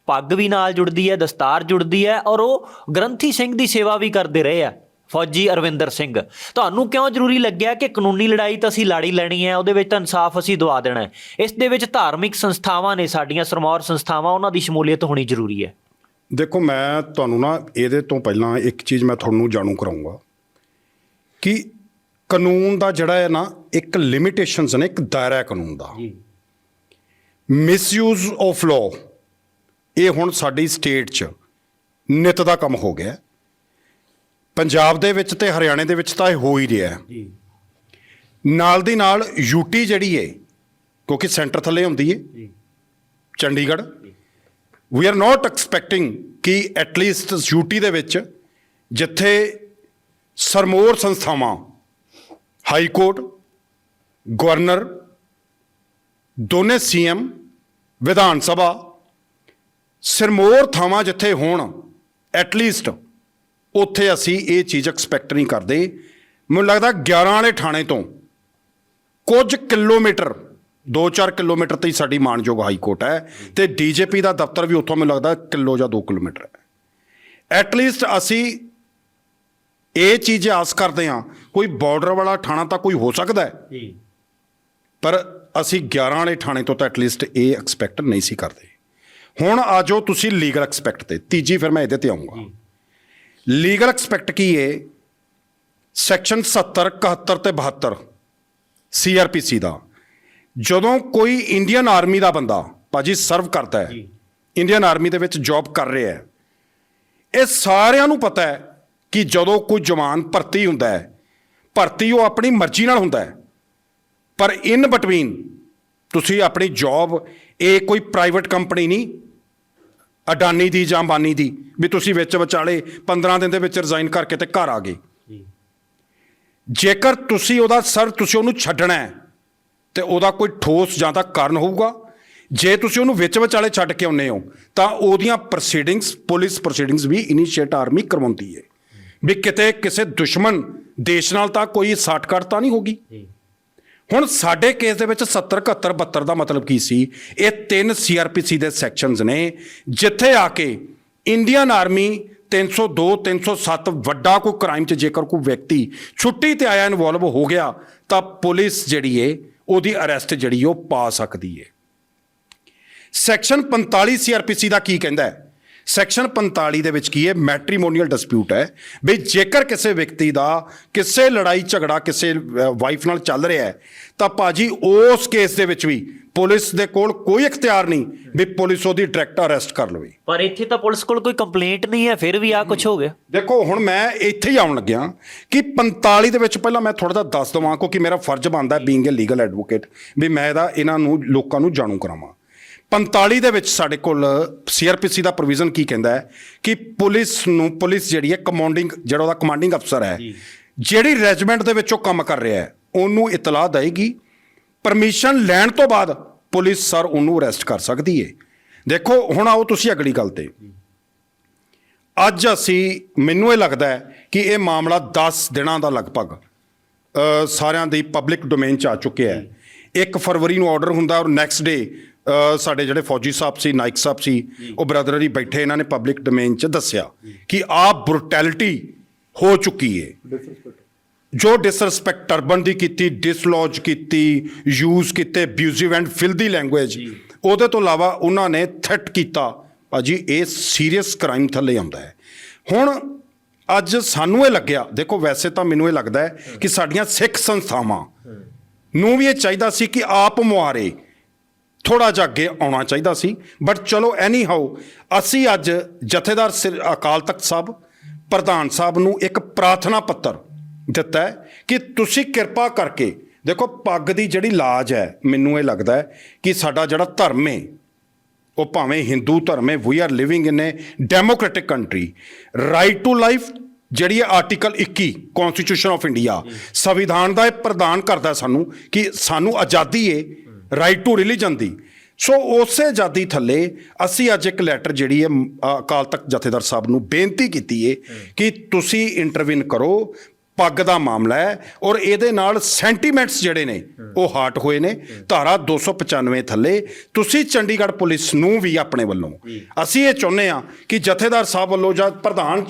ਪੱਗ ਵੀ ਨਾਲ ਜੁੜਦੀ ਹੈ, ਦਸਤਾਰ ਜੁੜਦੀ ਹੈ ਔਰ ਉਹ ਗ੍ਰੰਥੀ ਸਿੰਘ ਦੀ ਸੇਵਾ ਵੀ ਕਰਦੇ ਰਹੇ ਆ, ਫੌਜੀ ਅਰਵਿੰਦਰ ਸਿੰਘ। ਤੁਹਾਨੂੰ ਕਿਉਂ ਜ਼ਰੂਰੀ ਲੱਗਿਆ ਕਿ ਕਾਨੂੰਨੀ ਲੜਾਈ ਤਾਂ ਅਸੀਂ ਲੜੀ ਲੈਣੀ ਹੈ, ਉਹਦੇ ਵਿੱਚ ਤਾਂ ਇਨਸਾਫ ਅਸੀਂ ਦਵਾ ਦੇਣਾ ਹੈ। ਇਸ ਦੇ ਵਿੱਚ ਧਾਰਮਿਕ ਸੰਸਥਾਵਾਂ ਨੇ, ਸਾਡੀਆਂ ਸਰਮੌਰ ਸੰਸਥਾਵਾਂ, ਉਹਨਾਂ ਦੀ ਸ਼ਮੂਲੀਅਤ ਹੋਣੀ ਜ਼ਰੂਰੀ ਹੈ। ਦੇਖੋ, ਮੈਂ ਤੁਹਾਨੂੰ ਨਾ ਇਹਦੇ ਤੋਂ ਪਹਿਲਾਂ ਇੱਕ ਚੀਜ਼ ਮੈਂ ਤੁਹਾਨੂੰ ਜਾਣੂ ਕਰਾਉਂਗਾ ਕਿ ਕਾਨੂੰਨ ਦਾ ਜਿਹੜਾ ਹੈ ਨਾ ਇੱਕ ਲਿਮਿਟੇਸ਼ਨਸ ਨੇ ਇੱਕ ਦਾਇਰਾ ਹੈ ਕਾਨੂੰਨ ਦਾ। ਜੀ। ਮਿਸਯੂਜ਼ ਆਫ ਲਾਅ ਇਹ ਹੁਣ ਸਾਡੀ ਸਟੇਟ 'ਚ ਨਿਤ ਦਾ ਕੰਮ ਹੋ ਗਿਆ। ਪੰਜਾਬ ਦੇ ਵਿੱਚ ਤੇ ਹਰਿਆਣੇ ਦੇ ਵਿੱਚ ਤਾਂ ਇਹ ਹੋ ਹੀ ਰਿਹਾ ਹੈ। ਜੀ। ਨਾਲ ਦੀ ਨਾਲ ਯੂਟੀ ਜਿਹੜੀ ਹੈ ਕਿਉਂਕਿ ਸੈਂਟਰ ਥੱਲੇ ਹੁੰਦੀ ਹੈ ji. Chandigarh we are not expecting ਕਿ ਐਟ ਲੀਸਟ ਯੂਟੀ ਦੇ ਵਿੱਚ ਜਿੱਥੇ ਸਰਮੋਰ ਸੰਸਥਾਵਾਂ, ਹਾਈ ਕੋਰਟ, ਗਵਰਨਰ, ਦੋਨੇ ਸੀਐਮ, ਵਿਧਾਨ ਸਭਾ, ਸਰਮੋਰ ਥਾਵਾਂ ਜਿੱਥੇ ਹੋਣ ਐਟ ਲੀਸਟ ਉੱਥੇ ਅਸੀਂ ਇਹ ਚੀਜ਼ ਐਕਸਪੈਕਟ ਨਹੀਂ ਕਰਦੇ। ਮੈਨੂੰ ਲੱਗਦਾ 11 ਵਾਲੇ ਥਾਣੇ ਤੋਂ ਕੁਝ ਕਿਲੋਮੀਟਰ 2-4 ਕਿਲੋਮੀਟਰ ਤੇ ਹੀ ਸਾਡੀ ਮਾਨਯੋਗ ਹਾਈ ਕੋਰਟ ਹੈ ਤੇ ਡੀਜੀਪੀ ਦਾ ਦਫ਼ਤਰ ਵੀ ਉੱਥੋਂ ਮੈਨੂੰ ਲੱਗਦਾ ਕਿਲੋ ਜਾਂ 2 ਕਿਲੋਮੀਟਰ ਹੈ। ਐਟ ਲੀਸਟ ਅਸੀਂ ਇਹ ਚੀਜ਼ ਆਸ ਕਰਦੇ ਹਾਂ ਕੋਈ ਬਾਰਡਰ ਵਾਲਾ ਥਾਣਾ ਤਾਂ ਕੋਈ ਹੋ ਸਕਦਾ ਹੈ? ਜੀ। ਪਰ ਅਸੀਂ 11 ਵਾਲੇ ਥਾਣੇ ਤੋਂ ਤਾਂ ਐਟਲੀਸਟ ਇਹ ਐਕਸਪੈਕਟ ਨਹੀਂ ਸੀ ਕਰਦੇ। ਹੁਣ ਆ ਜਾਓ ਤੁਸੀਂ ਲੀਗਲ ਐਕਸਪੈਕਟ ਤੇ। ਤੀਜੀ ਫਿਰ ਮੈਂ ਇਹਦੇ ਤੇ ਆਉਂਗਾ ਲੀਗਲ ਐਕਸਪੈਕਟ ਕੀ ਹੈ ਸੈਕਸ਼ਨ 70 71 ਤੇ 72 ਸੀਆਰਪੀਸੀ ਦਾ। ਜਦੋਂ ਕੋਈ ਇੰਡੀਅਨ ਆਰਮੀ ਦਾ ਬੰਦਾ ਭਾਜੀ ਸਰਵ ਕਰਦਾ ਹੈ ਇੰਡੀਅਨ ਆਰਮੀ ਦੇ ਵਿੱਚ ਜੌਬ ਕਰ ਰਿਹਾ ਹੈ ਇਹ ਸਾਰਿਆਂ ਨੂੰ ਪਤਾ ਹੈ ਕਿ ਜਦੋਂ ਕੋਈ ਜਵਾਨ ਭਰਤੀ ਹੁੰਦਾ ਹੈ ਭਰਤੀ ਉਹ ਆਪਣੀ ਮਰਜ਼ੀ ਨਾਲ ਹੁੰਦਾ ਹੈ। ਪਰ ਇਨ ਬਿਟਵੀਨ ਤੁਸੀਂ ਆਪਣੀ ਜੌਬ ਇਹ ਕੋਈ ਪ੍ਰਾਈਵੇਟ ਕੰਪਨੀ ਨਹੀਂ ਅਡਾਨੀ ਦੀ ਜਾਂ ਅੰਬਾਨੀ ਦੀ ਵੀ ਤੁਸੀਂ ਵਿੱਚ ਵਿਚਾਲੇ 15 ਦਿਨ ਦੇ ਵਿੱਚ ਰਿਜ਼ਾਈਨ ਕਰਕੇ ਤੇ ਘਰ ਆ ਗਏ। ਜੇਕਰ ਤੁਸੀਂ ਉਹਦਾ ਸਰ ਤੁਸੀਂ ਉਹਨੂੰ ਛੱਡਣਾ ਹੈ ਤੇ ਉਹਦਾ ਕੋਈ ਠੋਸ ਜਾਂ ਤਾਂ ਕਾਰਨ ਹੋਊਗਾ। ਜੇ ਤੁਸੀਂ ਉਹਨੂੰ ਵਿੱਚ ਵਿਚਾਲੇ ਛੱਡ ਕੇ ਆਉਂਦੇ ਹੋ ਤਾਂ ਉਹਦੀਆਂ ਪ੍ਰੋਸੀਡਿੰਗਸ ਪੁਲਿਸ ਪ੍ਰੋਸੀਡਿੰਗਸ ਵੀ ਇਨੀਸ਼ੀਏਟ ਆਰਮੀ ਕਰਵਾਉਂਦੀ ਹੈ। ਵੀ ਕਿਤੇ ਕਿਸੇ ਦੁਸ਼ਮਣ ਦੇਸ਼ ਨਾਲ ਤਾਂ ਕੋਈ ਸਾਠਗੜ ਤਾਂ ਨਹੀਂ ਹੋਗੀ। ਹੁਣ ਸਾਡੇ ਕੇਸ ਦੇ ਵਿੱਚ 70 71 72 ਦਾ ਮਤਲਬ ਕੀ ਸੀ? ਇਹ ਤਿੰਨ ਸੀਆਰਪੀਸੀ ਦੇ ਸੈਕਸ਼ਨਸ ਨੇ ਜਿੱਥੇ ਆ ਕੇ ਇੰਡੀਅਨ ਆਰਮੀ 302 307 ਵੱਡਾ ਕੋਈ ਕ੍ਰਾਈਮ 'ਚ ਜੇਕਰ ਕੋਈ ਵਿਅਕਤੀ ਛੁੱਟੀ ਤੇ ਆਇਆ ਇਨਵੋਲਵ ਹੋ ਗਿਆ ਤਾਂ ਪੁਲਿਸ ਜਿਹੜੀ ਏ ਉਹਦੀ ਅਰੈਸਟ ਜਿਹੜੀ ਉਹ ਪਾ ਸਕਦੀ ਏ। ਸੈਕਸ਼ਨ 45 ਸੀਆਰਪੀਸੀ ਦਾ ਕੀ ਕਹਿੰਦਾ ਹੈ? ਸੈਕਸ਼ਨ 45 ਦੇ ਵਿੱਚ ਕੀ ਹੈ? ਮੈਟ੍ਰੀਮੋਨੀਅਲ ਡਿਸਪਿਊਟ ਹੈ। ਵੀ ਜੇਕਰ ਕਿਸੇ ਵਿਅਕਤੀ ਦਾ ਕਿਸੇ ਲੜਾਈ ਝਗੜਾ ਕਿਸੇ ਵਾਈਫ ਨਾਲ ਚੱਲ ਰਿਹਾ ਹੈ ਤਾਂ ਭਾਜੀ ਉਸ ਕੇਸ ਦੇ ਵਿੱਚ ਵੀ ਪੁਲਿਸ ਦੇ ਕੋਲ ਕੋਈ ਇਖਤਿਆਰ ਨਹੀਂ ਵੀ ਪੁਲਿਸ ਉਹਦੀ ਡਾਇਰੈਕਟ ਅਰੈਸਟ ਕਰ ਲਵੇ। ਪਰ ਇੱਥੇ ਤਾਂ ਪੁਲਿਸ ਕੋਲ ਕੋਈ ਕੰਪਲੇਂਟ ਨਹੀਂ ਹੈ ਫਿਰ ਵੀ ਆ ਕੁਝ ਹੋ ਗਿਆ। ਦੇਖੋ ਹੁਣ ਮੈਂ ਇੱਥੇ ਹੀ ਆਉਣ ਲੱਗਿਆ ਕਿ 45 ਦੇ ਵਿੱਚ ਪਹਿਲਾਂ ਮੈਂ ਥੋੜਾ ਜਿਹਾ ਦੱਸ ਦਵਾਂ ਕਿਉਂਕਿ ਮੇਰਾ ਫਰਜ਼ ਬਣਦਾ ਬੀਇੰਗ ਅ ਲੀਗਲ ਐਡਵੋਕੇਟ ਵੀ ਮੈਂ ਇਹਦਾ ਇਹਨਾਂ ਨੂੰ ਲੋਕਾਂ ਨੂੰ ਜਾਣੂ ਕਰਾਵਾਂ। 45 ਦੇ ਵਿੱਚ ਸਾਡੇ ਕੋਲ ਸੀਆਰਪੀਸੀ ਦਾ ਪ੍ਰੋਵੀਜ਼ਨ ਕੀ ਕਹਿੰਦਾ ਹੈ? ਕਿ ਪੁਲਿਸ ਨੂੰ ਪੁਲਿਸ ਜਿਹੜੀ ਹੈ ਕਮਾਂਡਿੰਗ ਜਿਹੜਾ ਉਹਦਾ ਕਮਾਂਡਿੰਗ ਅਫਸਰ ਹੈ ਜਿਹੜੀ ਰੈਜੀਮੈਂਟ ਦੇ ਵਿੱਚ ਉਹ ਕੰਮ ਕਰ ਰਿਹਾ ਹੈ ਉਹਨੂੰ ਇਤਲਾਹ ਦੇਏਗੀ ਪਰਮਿਸ਼ਨ ਲੈਣ ਤੋਂ ਬਾਅਦ ਪੁਲਿਸ ਸਰ ਉਹਨੂੰ ਅਰੈਸਟ ਕਰ ਸਕਦੀ ਹੈ ਦੇਖੋ ਹੁਣ ਆਓ ਤੁਸੀਂ ਅਗਲੀ ਗੱਲ ਤੇ। ਅੱਜ ਅਸੀਂ ਮੈਨੂੰ ਇਹ ਲੱਗਦਾ ਹੈ ਕਿ ਇਹ ਮਾਮਲਾ 10 ਦਿਨਾਂ ਦਾ ਲਗਭਗ ਸਾਰਿਆਂ ਦੀ ਪਬਲਿਕ ਡੋਮੇਨ ਚ ਆ ਚੁੱਕਿਆ ਹੈ। 1 ਫਰਵਰੀ ਨੂੰ ਆਰਡਰ ਹੁੰਦਾ ਔਰ ਨੈਕਸਟ ਡੇ ਸਾਡੇ ਜਿਹੜੇ ਫੌਜੀ ਸਾਹਿਬ ਸੀ ਨਾਇਕ ਸਾਹਿਬ ਸੀ ਉਹ ਬ੍ਰਦਰਰੀ ਬੈਠੇ ਇਹਨਾਂ ਨੇ ਪਬਲਿਕ ਡੋਮੇਨ ਚ ਦੱਸਿਆ ਕਿ ਆਹ ਬਰੂਟੈਲਿਟੀ ਹੋ ਚੁੱਕੀ ਹੈ ਜੋ ਡਿਸਰੈਸਪੈਕਟ ਟਰਬਨ ਦੀ ਕੀਤੀ ਡਿਸਲੌਜ ਕੀਤੀ ਯੂਜ਼ ਕੀਤੇ ਅਬਿਊਜ਼ਿਵ ਐਂਡ ਫਿਲਦੀ ਲੈਂਗੁਏਜ ਉਹਦੇ ਤੋਂ ਇਲਾਵਾ ਉਹਨਾਂ ਨੇ ਥ੍ਰੈਟ ਕੀਤਾ ਭਾਜੀ ਇਹ ਸੀਰੀਅਸ ਕ੍ਰਾਈਮ ਥੱਲੇ ਆਉਂਦਾ ਹੈ। ਹੁਣ ਅੱਜ ਸਾਨੂੰ ਇਹ ਲੱਗਿਆ ਦੇਖੋ ਵੈਸੇ ਤਾਂ ਮੈਨੂੰ ਇਹ ਲੱਗਦਾ ਹੈ ਕਿ ਸਾਡੀਆਂ ਸਿੱਖ ਸੰਸਥਾਵਾਂ ਨੂੰ ਵੀ ਇਹ ਚਾਹੀਦਾ ਸੀ ਕਿ ਆਪ ਮੁਆਰੇ ਥੋੜਾ ਜਿਹਾ ਅੱਗੇ ਆਉਣਾ ਚਾਹੀਦਾ ਸੀ। ਬਟ ਚਲੋ ਐਨੀ ਹਾਊ ਅਸੀਂ ਅੱਜ ਜਥੇਦਾਰ ਸ੍ਰੀ ਅਕਾਲ ਤਖਤ ਸਾਹਿਬ, ਪ੍ਰਧਾਨ ਸਾਹਿਬ ਨੂੰ ਇੱਕ ਪ੍ਰਾਰਥਨਾ ਪੱਤਰ ਦਿੱਤਾ ਹੈ ਕਿ ਤੁਸੀਂ ਕਿਰਪਾ ਕਰਕੇ, ਦੇਖੋ ਪੱਗ ਦੀ ਜਿਹੜੀ ਲਾਜ ਹੈ, ਮੈਨੂੰ ਇਹ ਲੱਗਦਾ ਹੈ ਕਿ ਸਾਡਾ ਜਿਹੜਾ ਧਰਮ ਹੈ, ਉਹ ਭਾਵੇਂ ਹਿੰਦੂ ਧਰਮ ਹੈ we are living in a democratic country right to life ਜਿਹੜੀ ਹੈ ਆਰਟੀਕਲ 21 ਕਨਸਟੀਟਿਊਸ਼ਨ ਆਫ ਇੰਡੀਆ ਸੰਵਿਧਾਨ ਦਾ ਇਹ ਪ੍ਰਦਾਨ ਕਰਦਾ ਸਾਨੂੰ ਕਿ ਸਾਨੂੰ ਆਜ਼ਾਦੀ ਹੈ ਰਾਈਟ ਟੂ ਰਿਲੀਜਨ ਦੀ। ਸੋ ਉਸੇ ਆਜ਼ਾਦੀ ਥੱਲੇ ਅਸੀਂ ਅੱਜ ਇੱਕ ਲੈਟਰ ਜਿਹੜੀ ਹੈ ਅਕਾਲ ਤਖਤ ਜਥੇਦਾਰ ਸਾਹਿਬ ਨੂੰ ਬੇਨਤੀ ਕੀਤੀ ਹੈ ਕਿ ਤੁਸੀਂ ਇੰਟਰਵਿਨ ਕਰੋ ਪੱਗ ਦਾ ਮਾਮਲਾ ਹੈ ਔਰ ਇਹਦੇ ਨਾਲ ਸੈਂਟੀਮੈਂਟਸ ਜਿਹੜੇ ਨੇ ਉਹ ਹਾਰਟ ਹੋਏ ਨੇ। ਧਾਰਾ 295 ਥੱਲੇ ਤੁਸੀਂ ਚੰਡੀਗੜ੍ਹ ਪੁਲਿਸ ਨੂੰ ਵੀ ਆਪਣੇ ਵੱਲੋਂ ਅਸੀਂ ਇਹ ਚਾਹੁੰਦੇ ਆ ਕਿ ਜਥੇਦਾਰ ਸਾਹਿਬ ਵੱਲੋਂ ਜਾਂ ਪ੍ਰਧਾਨ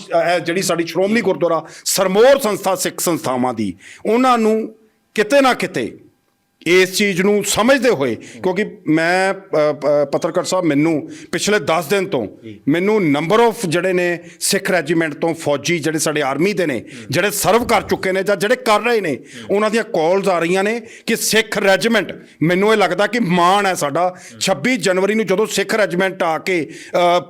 ਜਿਹੜੀ ਸਾਡੀ ਸ਼੍ਰੋਮਣੀ ਗੁਰਦੁਆਰਾ ਸਰਮੋਰ ਸੰਸਥਾ ਸਿੱਖ ਸੰਸਥਾਵਾਂ ਦੀ ਉਹਨਾਂ ਨੂੰ ਕਿਤੇ ਨਾ ਕਿਤੇ ਇਸ ਚੀਜ਼ ਨੂੰ ਸਮਝਦੇ ਹੋਏ ਕਿਉਂਕਿ ਮੈਂ ਪੱਤਰਕਾਰ ਸਾਹਿਬ ਮੈਨੂੰ ਪਿਛਲੇ 10 ਦਿਨ ਤੋਂ ਮੈਨੂੰ ਨੰਬਰ ਆਫ ਜਿਹੜੇ ਨੇ ਸਿੱਖ ਰੈਜੀਮੈਂਟ ਤੋਂ ਫੌਜੀ ਜਿਹੜੇ ਸਾਡੇ ਆਰਮੀ ਦੇ ਨੇ ਜਿਹੜੇ ਸਰਵ ਕਰ ਚੁੱਕੇ ਨੇ ਜਾਂ ਜਿਹੜੇ ਕਰ ਰਹੇ ਨੇ ਉਹਨਾਂ ਦੀਆਂ ਕਾਲਸ ਆ ਰਹੀਆਂ ਨੇ ਕਿ ਸਿੱਖ ਰੈਜੀਮੈਂਟ ਮੈਨੂੰ ਇਹ ਲੱਗਦਾ ਕਿ ਮਾਣ ਹੈ ਸਾਡਾ। 26 ਜਨਵਰੀ ਨੂੰ ਜਦੋਂ ਸਿੱਖ ਰੈਜੀਮੈਂਟ ਆ ਕੇ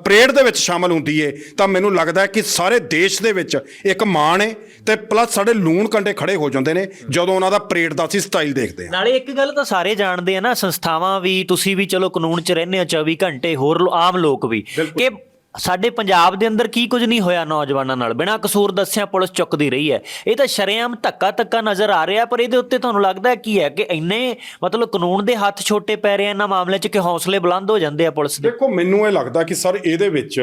ਪਰੇਡ ਦੇ ਵਿੱਚ ਸ਼ਾਮਲ ਹੁੰਦੀ ਏ ਤਾਂ ਮੈਨੂੰ ਲੱਗਦਾ ਹੈ ਕਿ ਸਾਰੇ ਦੇਸ਼ ਦੇ ਵਿੱਚ ਇੱਕ ਮਾਣ ਹੈ ਤੇ ਪਲੱਸ ਸਾਡੇ ਲੂਣ ਕੰਡੇ ਖੜੇ ਹੋ ਜਾਂਦੇ ਨੇ ਜਦੋਂ ਉਹਨਾਂ ਦਾ ਪਰੇਡ ਦਾ ਅਸੀਂ ਸਟਾਈਲ ਦੇਖਦੇ ਹਾਂ। ਨਾਲੇ ਇੱਕ ਗੱਲ ਤਾਂ ਸਾਰੇ ਜਾਣਦੇ ਆ ਨਾ ਸੰਸਥਾਵਾਂ ਵੀ ਤੁਸੀਂ ਵੀ ਚਲੋ ਕਾਨੂੰਨ 'ਚ ਰਹਿੰਦੇ ਹੋ 24 ਘੰਟੇ ਹੋਰ ਲੋ- ਆਮ ਲੋਕ ਵੀ ਕਿ ਸਾਡੇ ਪੰਜਾਬ ਦੇ ਅੰਦਰ ਕੀ ਕੁਝ ਨਹੀਂ ਹੋਇਆ ਨੌਜਵਾਨਾਂ ਨਾਲ? ਬਿਨਾਂ ਕਸੂਰ ਦੱਸਿਆ ਪੁਲਿਸ ਚੁੱਕਦੀ ਰਹੀ ਹੈ। ਇਹ ਤਾਂ ਸ਼ਰੇਆਮ ਧੱਕਾ ਧੱਕਾ ਨਜ਼ਰ ਆ ਰਿਹਾ ਪਰ ਇਹਦੇ ਉੱਤੇ ਤੁਹਾਨੂੰ ਲੱਗਦਾ ਹੈ ਕੀ ਹੈ ਕਿ ਇੰਨੇ ਮਤਲਬ ਕਾਨੂੰਨ ਦੇ ਹੱਥ ਛੋਟੇ ਪੈ ਰਹੇ ਇਹਨਾਂ ਮਾਮਲੇ 'ਚ ਕਿ ਹੌਸਲੇ ਬੁਲੰਦ ਹੋ ਜਾਂਦੇ ਆ ਪੁਲਿਸ ਦੇ? ਦੇਖੋ ਮੈਨੂੰ ਇਹ ਲੱਗਦਾ ਕਿ ਸਰ ਇਹਦੇ ਵਿੱਚ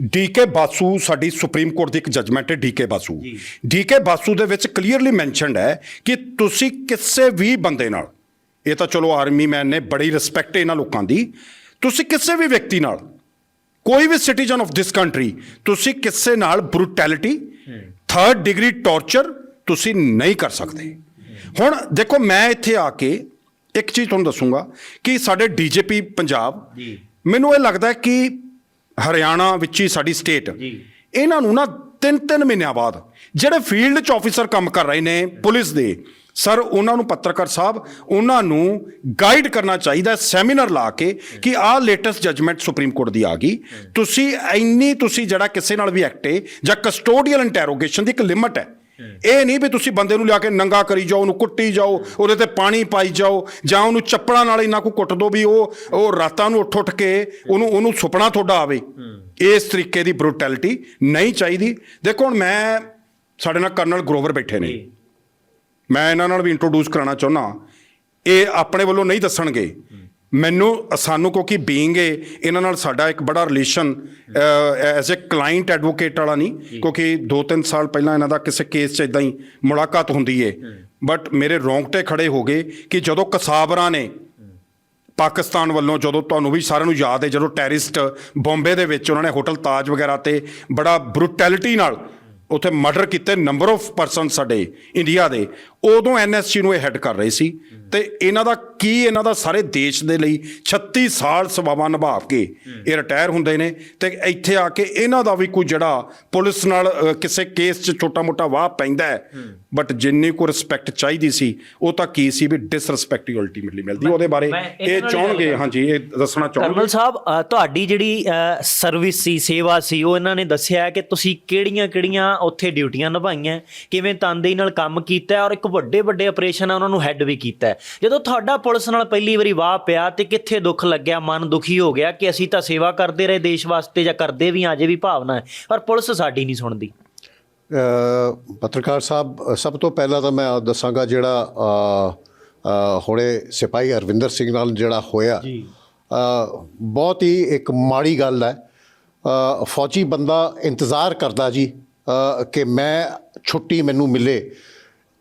ਡੀਕੇ ਬਾਸੂ ਸਾਡੀ ਸੁਪਰੀਮ ਕੋਰਟ ਦੀ ਇੱਕ ਜਜਮੈਂਟ ਹੈ ਡੀਕੇ ਬਾਸੂ। ਡੀਕੇ ਬਾਸੂ ਦੇ ਵਿੱਚ ਕਲੀਅਰਲੀ ਮੈਂਸ਼ਨਡ ਹੈ ਕਿ ਤੁਸੀਂ ਕਿਸੇ ਵੀ ਬੰਦੇ ਨਾਲ ਇਹ ਤਾਂ ਚਲੋ ਆਰਮੀ ਮੈਨ ਨੇ ਬੜੀ ਰਿਸਪੈਕਟ ਇਹਨਾਂ ਲੋਕਾਂ ਦੀ ਤੁਸੀਂ ਕਿਸੇ ਵੀ ਵਿਅਕਤੀ ਨਾਲ ਕੋਈ ਵੀ ਸਿਟੀਜ਼ਨ ਆਫ ਦਿਸ ਕੰਟਰੀ ਤੁਸੀਂ ਕਿਸੇ ਨਾਲ ਬਰੂਟੈਲਿਟੀ ਥਰਡ ਡਿਗਰੀ ਟਾਰਚਰ ਤੁਸੀਂ ਨਹੀਂ ਕਰ ਸਕਦੇ। ਹੁਣ ਦੇਖੋ ਮੈਂ ਇੱਥੇ ਆ ਕੇ ਇੱਕ ਚੀਜ਼ ਤੁਹਾਨੂੰ ਦੱਸੂਗਾ ਕਿ ਸਾਡੇ ਡੀਜੀਪੀ ਪੰਜਾਬ ਮੈਨੂੰ ਇਹ ਲੱਗਦਾ ਕਿ ਹਰਿਆਣਾ ਵਿੱਚ ਹੀ ਸਾਡੀ ਸਟੇਟ ਇਹਨਾਂ ਨੂੰ ਨਾ ਤਿੰਨ ਤਿੰਨ ਮਹੀਨਿਆਂ ਬਾਅਦ ਜਿਹੜੇ ਫੀਲਡ 'ਚ ਆਫੀਸਰ ਕੰਮ ਕਰ ਰਹੇ ਨੇ ਪੁਲਿਸ ਦੇ ਸਰ, ਉਹਨਾਂ ਨੂੰ ਪੱਤਰਕਾਰ ਸਾਹਿਬ, ਉਹਨਾਂ ਨੂੰ ਗਾਈਡ ਕਰਨਾ ਚਾਹੀਦਾ ਸੈਮੀਨਾਰ ਲਾ ਕੇ ਕਿ ਆਹ ਲੇਟੈਸਟ ਜਜਮੈਂਟ ਸੁਪਰੀਮ ਕੋਰਟ ਦੀ ਆ ਗਈ। ਤੁਸੀਂ ਇੰਨੀ, ਤੁਸੀਂ ਜਿਹੜਾ ਕਿਸੇ ਨਾਲ ਵੀ ਐਕਟੇ ਜਾਂ ਕਸਟੋਡੀਅਲ ਇੰਟਰੋਗੇਸ਼ਨ ਦੀ ਇੱਕ ਲਿਮਟ ਹੈ। ਇਹ ਨਹੀਂ ਵੀ ਤੁਸੀਂ ਬੰਦੇ ਨੂੰ ਲਿਆ ਕੇ ਨੰਗਾ ਕਰੀ ਜਾਓ, ਉਹਨੂੰ ਕੁੱਟੀ ਜਾਓ, ਉਹਦੇ ਤੇ ਪਾਣੀ ਪਾਈ ਜਾਓ, ਜਾਂ ਉਹਨੂੰ ਚੱਪੜਾਂ ਨਾਲ ਇੰਨਾ ਕੋ ਕੁੱਟ ਦੋ ਵੀ ਉਹ ਉਹ ਰਾਤਾਂ ਨੂੰ ਉੱਠ ਉੱਠ ਕੇ ਉਹਨੂੰ ਉਹਨੂੰ ਸੁਪਨਾ ਤੁਹਾਡਾ ਆਵੇ। ਇਸ ਤਰੀਕੇ ਦੀ ਬਰੂਟੈਲਿਟੀ ਨਹੀਂ ਚਾਹੀਦੀ। ਦੇਖੋ ਹੁਣ ਮੈਂ ਸਾਡੇ ਨਾਲ ਕਰਨਲ ਗਰੋਵਰ ਬੈਠੇ ਨੇ। ਮੈਂ ਇਹਨਾਂ ਨਾਲ ਵੀ ਇੰਟਰੋਡਿਊਸ ਕਰਾਉਣਾ ਚਾਹੁੰਦਾ ਇਹ ਆਪਣੇ ਵੱਲੋਂ ਨਹੀਂ ਦੱਸਣਗੇ। ਮੈਨੂੰ ਸਾਨੂੰ ਕਿਉਂਕਿ ਬੀਇੰਗ ਏ ਇਹਨਾਂ ਨਾਲ ਸਾਡਾ ਇੱਕ ਬੜਾ relation as a client advocate ਵਾਲਾ ਨਹੀਂ ਕਿਉਂਕਿ 2-3 ਸਾਲ ਪਹਿਲਾਂ ਇਹਨਾਂ ਦਾ ਕਿਸੇ ਕੇਸ 'ਚ ਇਦਾਂ ਹੀ ਮੁਲਾਕਾਤ ਹੁੰਦੀ ਏ। ਬਟ ਮੇਰੇ ਰੌਂਗਟੇ ਖੜੇ ਹੋ ਗਏ ਕਿ ਜਦੋਂ ਕਸਾਬਰਾਂ ਨੇ ਪਾਕਿਸਤਾਨ ਵੱਲੋਂ ਜਦੋਂ ਤੁਹਾਨੂੰ ਵੀ ਸਾਰਿਆਂ ਨੂੰ ਯਾਦ ਹੈ ਜਦੋਂ ਟੈਰਰਿਸਟ ਬੰਬੇ ਦੇ ਵਿੱਚ ਉਹਨਾਂ ਨੇ ਹੋਟਲ ਤਾਜ ਵਗੈਰਾ ਤੇ ਬੜਾ ਬਰੂਟੈਲਿਟੀ ਨਾਲ ਉੱਥੇ ਮਰਡਰ ਕੀਤੇ ਨੰਬਰ ਆਫ ਪਰਸਨ ਸਾਡੇ ਇੰਡੀਆ ਦੇ। ਉਦੋਂ ਐਨਐਸਜੀ ਨੂੰ ਇਹ ਹੈੱਡ ਕਰ ਰਹੇ ਸੀ। ਤੇ ਇਹਨਾਂ ਦਾ ਕੀ ਇਹਨਾਂ ਦਾ ਸਾਰੇ ਦੇਸ਼ ਦੇ ਲਈ 36 ਸਾਲ ਸੇਵਾਵਾਂ ਨਿਭਾ ਕੇ ਇਹ ਰਿਟਾਇਰ ਹੁੰਦੇ ਨੇ। ਤੇ ਇੱਥੇ ਆ ਕੇ ਇਹਨਾਂ ਦਾ ਵੀ ਕੋਈ ਜਿਹੜਾ ਪੁਲਿਸ ਨਾਲ ਕਿਸੇ ਕੇਸ 'ਚ ਛੋਟਾ-ਮੋਟਾ ਵਾਹ ਪੈਂਦਾ ਹੈ। ਬਟ ਜਿੰਨੀ ਕੋ ਰਿਸਪੈਕਟ ਚਾਹੀਦੀ ਸੀ ਉਹ ਤਾਂ ਕੀ ਸੀ ਵੀ ਡਿਸਰੈਸਪੈਕਟ ਹੀ ਅਲਟੀਮੇਟਲੀ ਮਿਲਦੀ। ਉਹਦੇ ਬਾਰੇ ਇਹ ਚਾਹਣਗੇ ਹਾਂਜੀ ਇਹ ਦੱਸਣਾ ਚਾਹੁੰਦੇ ਕਰਨਲ ਸਾਹਿਬ ਤੁਹਾਡੀ ਜਿਹੜੀ ਸਰਵਿਸ ਸੀ ਸੇਵਾ ਸੀ ਉਹ ਇਹਨਾਂ ਨੇ ਦੱਸਿਆ ਕਿ ਤੁਸੀਂ ਕਿਹੜੀਆਂ-ਕਿਹੜੀਆਂ ਉੱਥੇ ਡਿਊਟੀਆਂ ਨਿਭਾਈਆਂ ਕਿਵੇਂ ਤਨਦੇਹੀ ਨਾਲ ਕੰਮ ਕੀਤਾ ਔਰ ਇੱਕ ਵੱਡੇ ਵੱਡੇ ਆਪਰੇਸ਼ਨ ਆ ਉਹਨਾਂ ਨੂੰ ਹੈੱਡ ਵੀ ਕੀਤਾ। ਜਦੋਂ ਤੁਹਾਡਾ ਪੁਲਿਸ ਨਾਲ ਪਹਿਲੀ ਵਾਰੀ ਵਾਹ ਪਿਆ ਤੇ ਕਿੱਥੇ ਦੁੱਖ ਲੱਗਿਆ ਮਨ ਦੁਖੀ ਹੋ ਗਿਆ ਕਿ ਅਸੀਂ ਤਾਂ ਸੇਵਾ ਕਰਦੇ ਰਹੇ ਦੇਸ਼ ਵਾਸਤੇ ਜਾਂ ਕਰਦੇ ਵੀ ਅਜੇ ਵੀ ਭਾਵਨਾ ਪਰ ਪੁਲਿਸ ਸਾਡੀ ਨਹੀਂ ਸੁਣਦੀ। ਪੱਤਰਕਾਰ ਸਾਹਿਬ ਸਭ ਤੋਂ ਪਹਿਲਾਂ ਤਾਂ ਮੈਂ ਦੱਸਾਂਗਾ ਜਿਹੜਾ ਹੁਣੇ ਸਿਪਾਹੀ ਹਰਵਿੰਦਰ ਸਿੰਘ ਨਾਲ ਜਿਹੜਾ ਹੋਇਆ ਜੀ। ਬਹੁਤ ਹੀ ਇੱਕ ਮਾੜੀ ਗੱਲ ਹੈ। ਫੌਜੀ ਬੰਦਾ ਇੰਤਜ਼ਾਰ ਕਰਦਾ ਜੀ। ਕਿ ਮੈਂ ਛੁੱਟੀ ਮੈਨੂੰ ਮਿਲੇ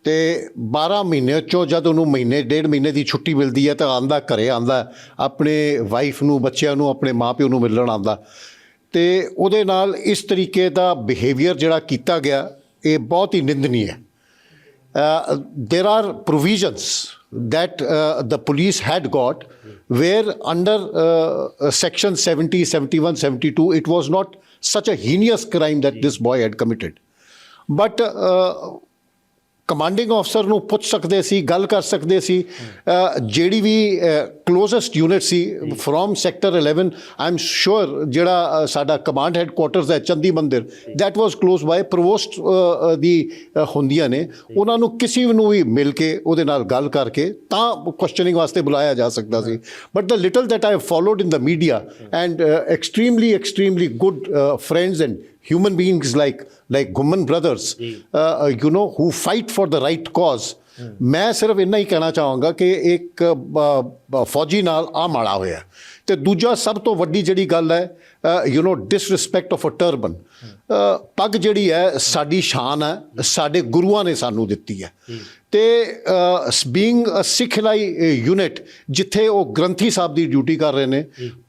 ਤੇ 12 ਮਹੀਨੇ ਚੋਂ ਜਦ ਉਹਨੂੰ ਮਹੀਨੇ ਡੇਢ ਮਹੀਨੇ ਦੀ ਛੁੱਟੀ ਮਿਲਦੀ ਹੈ ਤਾਂ ਆਂਦਾ ਘਰੇ ਆਂਦਾ ਆਪਣੇ ਵਾਈਫ ਨੂੰ ਬੱਚਿਆਂ ਨੂੰ ਆਪਣੇ ਮਾਪਿਓ ਨੂੰ ਮਿਲਣ ਆਂਦਾ। ਤੇ ਉਹਦੇ ਨਾਲ ਇਸ ਤਰੀਕੇ ਦਾ ਬਿਹੇਵੀਅਰ ਜਿਹੜਾ ਕੀਤਾ ਗਿਆ ਇਹ ਬਹੁਤ ਹੀ ਨਿੰਦਨੀ ਹੈ uh, there are provisions that uh, the police had got where under uh, uh, section 70 71 72 it was not such a heinous crime that this boy had committed. But uh, commanding ਅਫਸਰ ਨੂੰ ਪੁੱਛ ਸਕਦੇ ਸੀ ਗੱਲ ਕਰ ਸਕਦੇ ਸੀ। ਜਿਹੜੀ ਵੀ closest unit C from sector 11 I am sure ਜਿਹੜਾ ਸਾਡਾ ਕਮਾਂਡ ਹੈੱਡਕੁਆਟਰਸ ਹੈ ਚੰਦੀ ਮੰਦਿਰ ਦੈਟ ਵਾਸ ਕਲੋਜ਼ ਬਾਈ ਪ੍ਰੋਵੋਸਟ ਦੀ ਹੁੰਦੀਆਂ ਨੇ। ਉਹਨਾਂ ਨੂੰ ਕਿਸੇ ਨੂੰ ਵੀ ਮਿਲ ਕੇ ਉਹਦੇ ਨਾਲ ਗੱਲ ਕਰਕੇ ਤਾਂ ਕੁਐਸਚਨਿੰਗ ਵਾਸਤੇ ਬੁਲਾਇਆ ਜਾ ਸਕਦਾ ਸੀ। But the little that I have in the media and and uh, good extremely and human beings like like Gumman brothers, uh, uh, you know, who fight for the right cause. ਮੈਂ ਸਿਰਫ ਇੰਨਾ ਹੀ ਕਹਿਣਾ ਚਾਹਾਂਗਾ ਕਿ ਇੱਕ ਫੌਜੀ ਨਾਲ ਆ ਮਾੜਾ ਹੋਇਆ। ਤੇ ਦੂਜਾ ਸਭ ਤੋਂ ਵੱਡੀ ਜਿਹੜੀ ਗੱਲ ਹੈ you know disrespect of a turban ਪੱਗ ਜਿਹੜੀ ਹੈ ਸਾਡੀ ਸ਼ਾਨ ਹੈ ਸਾਡੇ ਗੁਰੂਆਂ ਨੇ ਸਾਨੂੰ ਦਿੱਤੀ ਹੈ। ਤੇ ਬੀਇੰਗ ਅ ਸਿੱਖਲਾਈ ਯੂਨਿਟ ਜਿੱਥੇ ਉਹ ਗ੍ਰੰਥੀ ਸਾਹਿਬ ਦੀ ਡਿਊਟੀ ਕਰ ਰਹੇ ਨੇ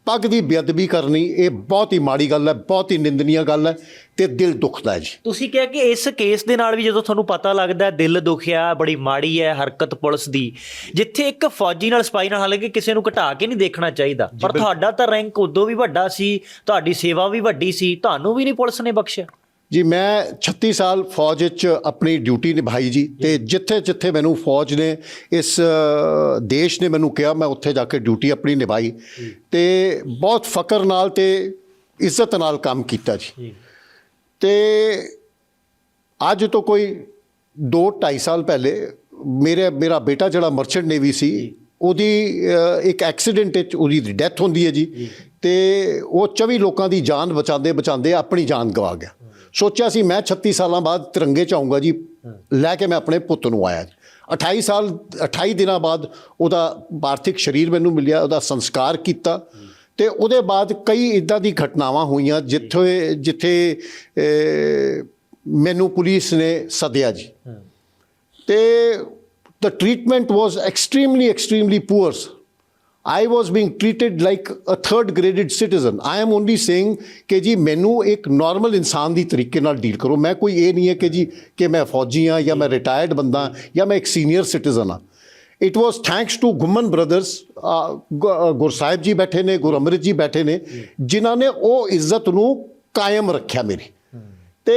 ਪੱਗ ਦੀ ਬੇਅਦਬੀ ਕਰਨੀ ਇਹ ਬਹੁਤ ਹੀ ਮਾੜੀ ਗੱਲ ਹੈ ਬਹੁਤ ਹੀ ਨਿੰਦਨੀਆ ਗੱਲ ਹੈ। ਤੇ ਦਿਲ ਦੁਖਦਾ ਜੀ। ਤੁਸੀਂ ਕਿਹਾ ਕਿ ਇਸ ਕੇਸ ਦੇ ਨਾਲ ਵੀ ਜਦੋਂ ਤੁਹਾਨੂੰ ਪਤਾ ਲੱਗਦਾ ਦਿਲ ਦੁਖਿਆ ਬੜੀ ਮਾੜੀ ਹੈ ਹਰਕਤ ਪੁਲਿਸ ਦੀ ਜਿੱਥੇ ਇੱਕ ਫੌਜੀ ਨਾਲ ਸਪਾਈ ਨਾਲ ਹਾਲਾਂਕਿ ਕਿਸੇ ਨੂੰ ਘਟਾ ਕੇ ਨਹੀਂ ਦੇਖਣਾ ਚਾਹੀਦਾ। ਪਰ ਤੁਹਾਡਾ ਤਾਂ ਰੈਂਕ ਉਦੋਂ ਵੀ ਵੱਡਾ ਸੀ ਤੁਹਾਡੀ ਸੇਵਾ ਵੀ ਵੱਡੀ ਸੀ ਤੁਹਾਨੂੰ ਵੀ ਨਹੀਂ ਪੁਲਿਸ ਨੇ ਬਖਸ਼ਿਆ। ਜੀ ਮੈਂ 36 ਸਾਲ ਫੌਜ ਵਿੱਚ ਆਪਣੀ ਡਿਊਟੀ ਨਿਭਾਈ ਜੀ ਤੇ ਜਿੱਥੇ ਜਿੱਥੇ ਮੈਨੂੰ ਫੌਜ ਨੇ ਇਸ ਦੇਸ਼ ਨੇ ਮੈਨੂੰ ਕਿਹਾ ਮੈਂ ਉੱਥੇ ਜਾ ਕੇ ਡਿਊਟੀ ਆਪਣੀ ਨਿਭਾਈ ਤੇ ਬਹੁਤ ਫਕਰ ਨਾਲ ਤੇ ਇੱਜ਼ਤ ਨਾਲ ਕੰਮ ਕੀਤਾ ਜੀ। ਤੇ ਅੱਜ ਤੋਂ ਕੋਈ 2 2.5 ਸਾਲ ਪਹਿਲੇ ਮੇਰੇ ਮੇਰਾ ਬੇਟਾ ਜਿਹੜਾ ਮਰਚੈਂਟ ਨੇਵੀ ਸੀ ਉਹਦੀ ਇੱਕ ਐਕਸੀਡੈਂਟ ਵਿੱਚ ਉਹਦੀ ਡੈਥ ਹੁੰਦੀ ਹੈ ਜੀ। ਤੇ ਉਹ 24 ਲੋਕਾਂ ਦੀ ਜਾਨ ਬਚਾਉਂਦੇ ਬਚਾਉਂਦੇ ਆਪਣੀ ਜਾਨ ਗਵਾ ਗਿਆ। ਸੋਚਿਆ ਸੀ ਮੈਂ 36 ਸਾਲਾਂ ਬਾਅਦ ਤਿਰੰਗੇ ਚ ਆਊਂਗਾ ਜੀ ਲੈ ਕੇ ਮੈਂ ਆਪਣੇ ਪੁੱਤ ਨੂੰ ਆਇਆ ਜੀ। 28 ਸਾਲ 28 ਦਿਨਾਂ ਬਾਅਦ ਉਹਦਾ ਪਾਰਥਿਕ ਸਰੀਰ ਮੈਨੂੰ ਮਿਲਿਆ ਉਹਦਾ ਸੰਸਕਾਰ ਕੀਤਾ। ਤੇ ਉਹਦੇ ਬਾਅਦ ਕਈ ਇਦਾਂ ਦੀ ਘਟਨਾਵਾਂ ਹੋਈਆਂ ਜਿੱਥੇ ਜਿੱਥੇ ਮੈਨੂੰ ਪੁਲਿਸ ਨੇ ਸੱਦਿਆ ਜੀ। ਤੇ the treatment was extremely extremely poor i was being treated like a third graded citizen. I am only saying ਕਿ ਜੀ ਮੈਨੂੰ ਇੱਕ ਨਾਰਮਲ ਇਨਸਾਨ ਦੀ ਤਰੀਕੇ ਨਾਲ ਡੀਲ ਕਰੋ ਮੈਂ ਕੋਈ ਇਹ ਨਹੀਂ ਹੈ ਕਿ ਜੀ ਕਿ ਮੈਂ ਫੌਜੀ ਹਾਂ ਜਾਂ ਮੈਂ ਰਿਟਾਇਰਡ ਬੰਦਾ ਜਾਂ ਮੈਂ ਇੱਕ ਸੀਨੀਅਰ ਸਿਟੀਜ਼ਨ ਹਾਂ it was thanks to Guman brothers Gursahib ji ਬੈਠੇ ਨੇ ਗੁਰਅਮਰਿਤ ਜੀ ਬੈਠੇ ਨੇ ਜਿਨ੍ਹਾਂ ਨੇ ਉਹ ਇੱਜ਼ਤ ਨੂੰ ਕਾਇਮ ਰੱਖਿਆ ਮੇਰੀ ਤੇ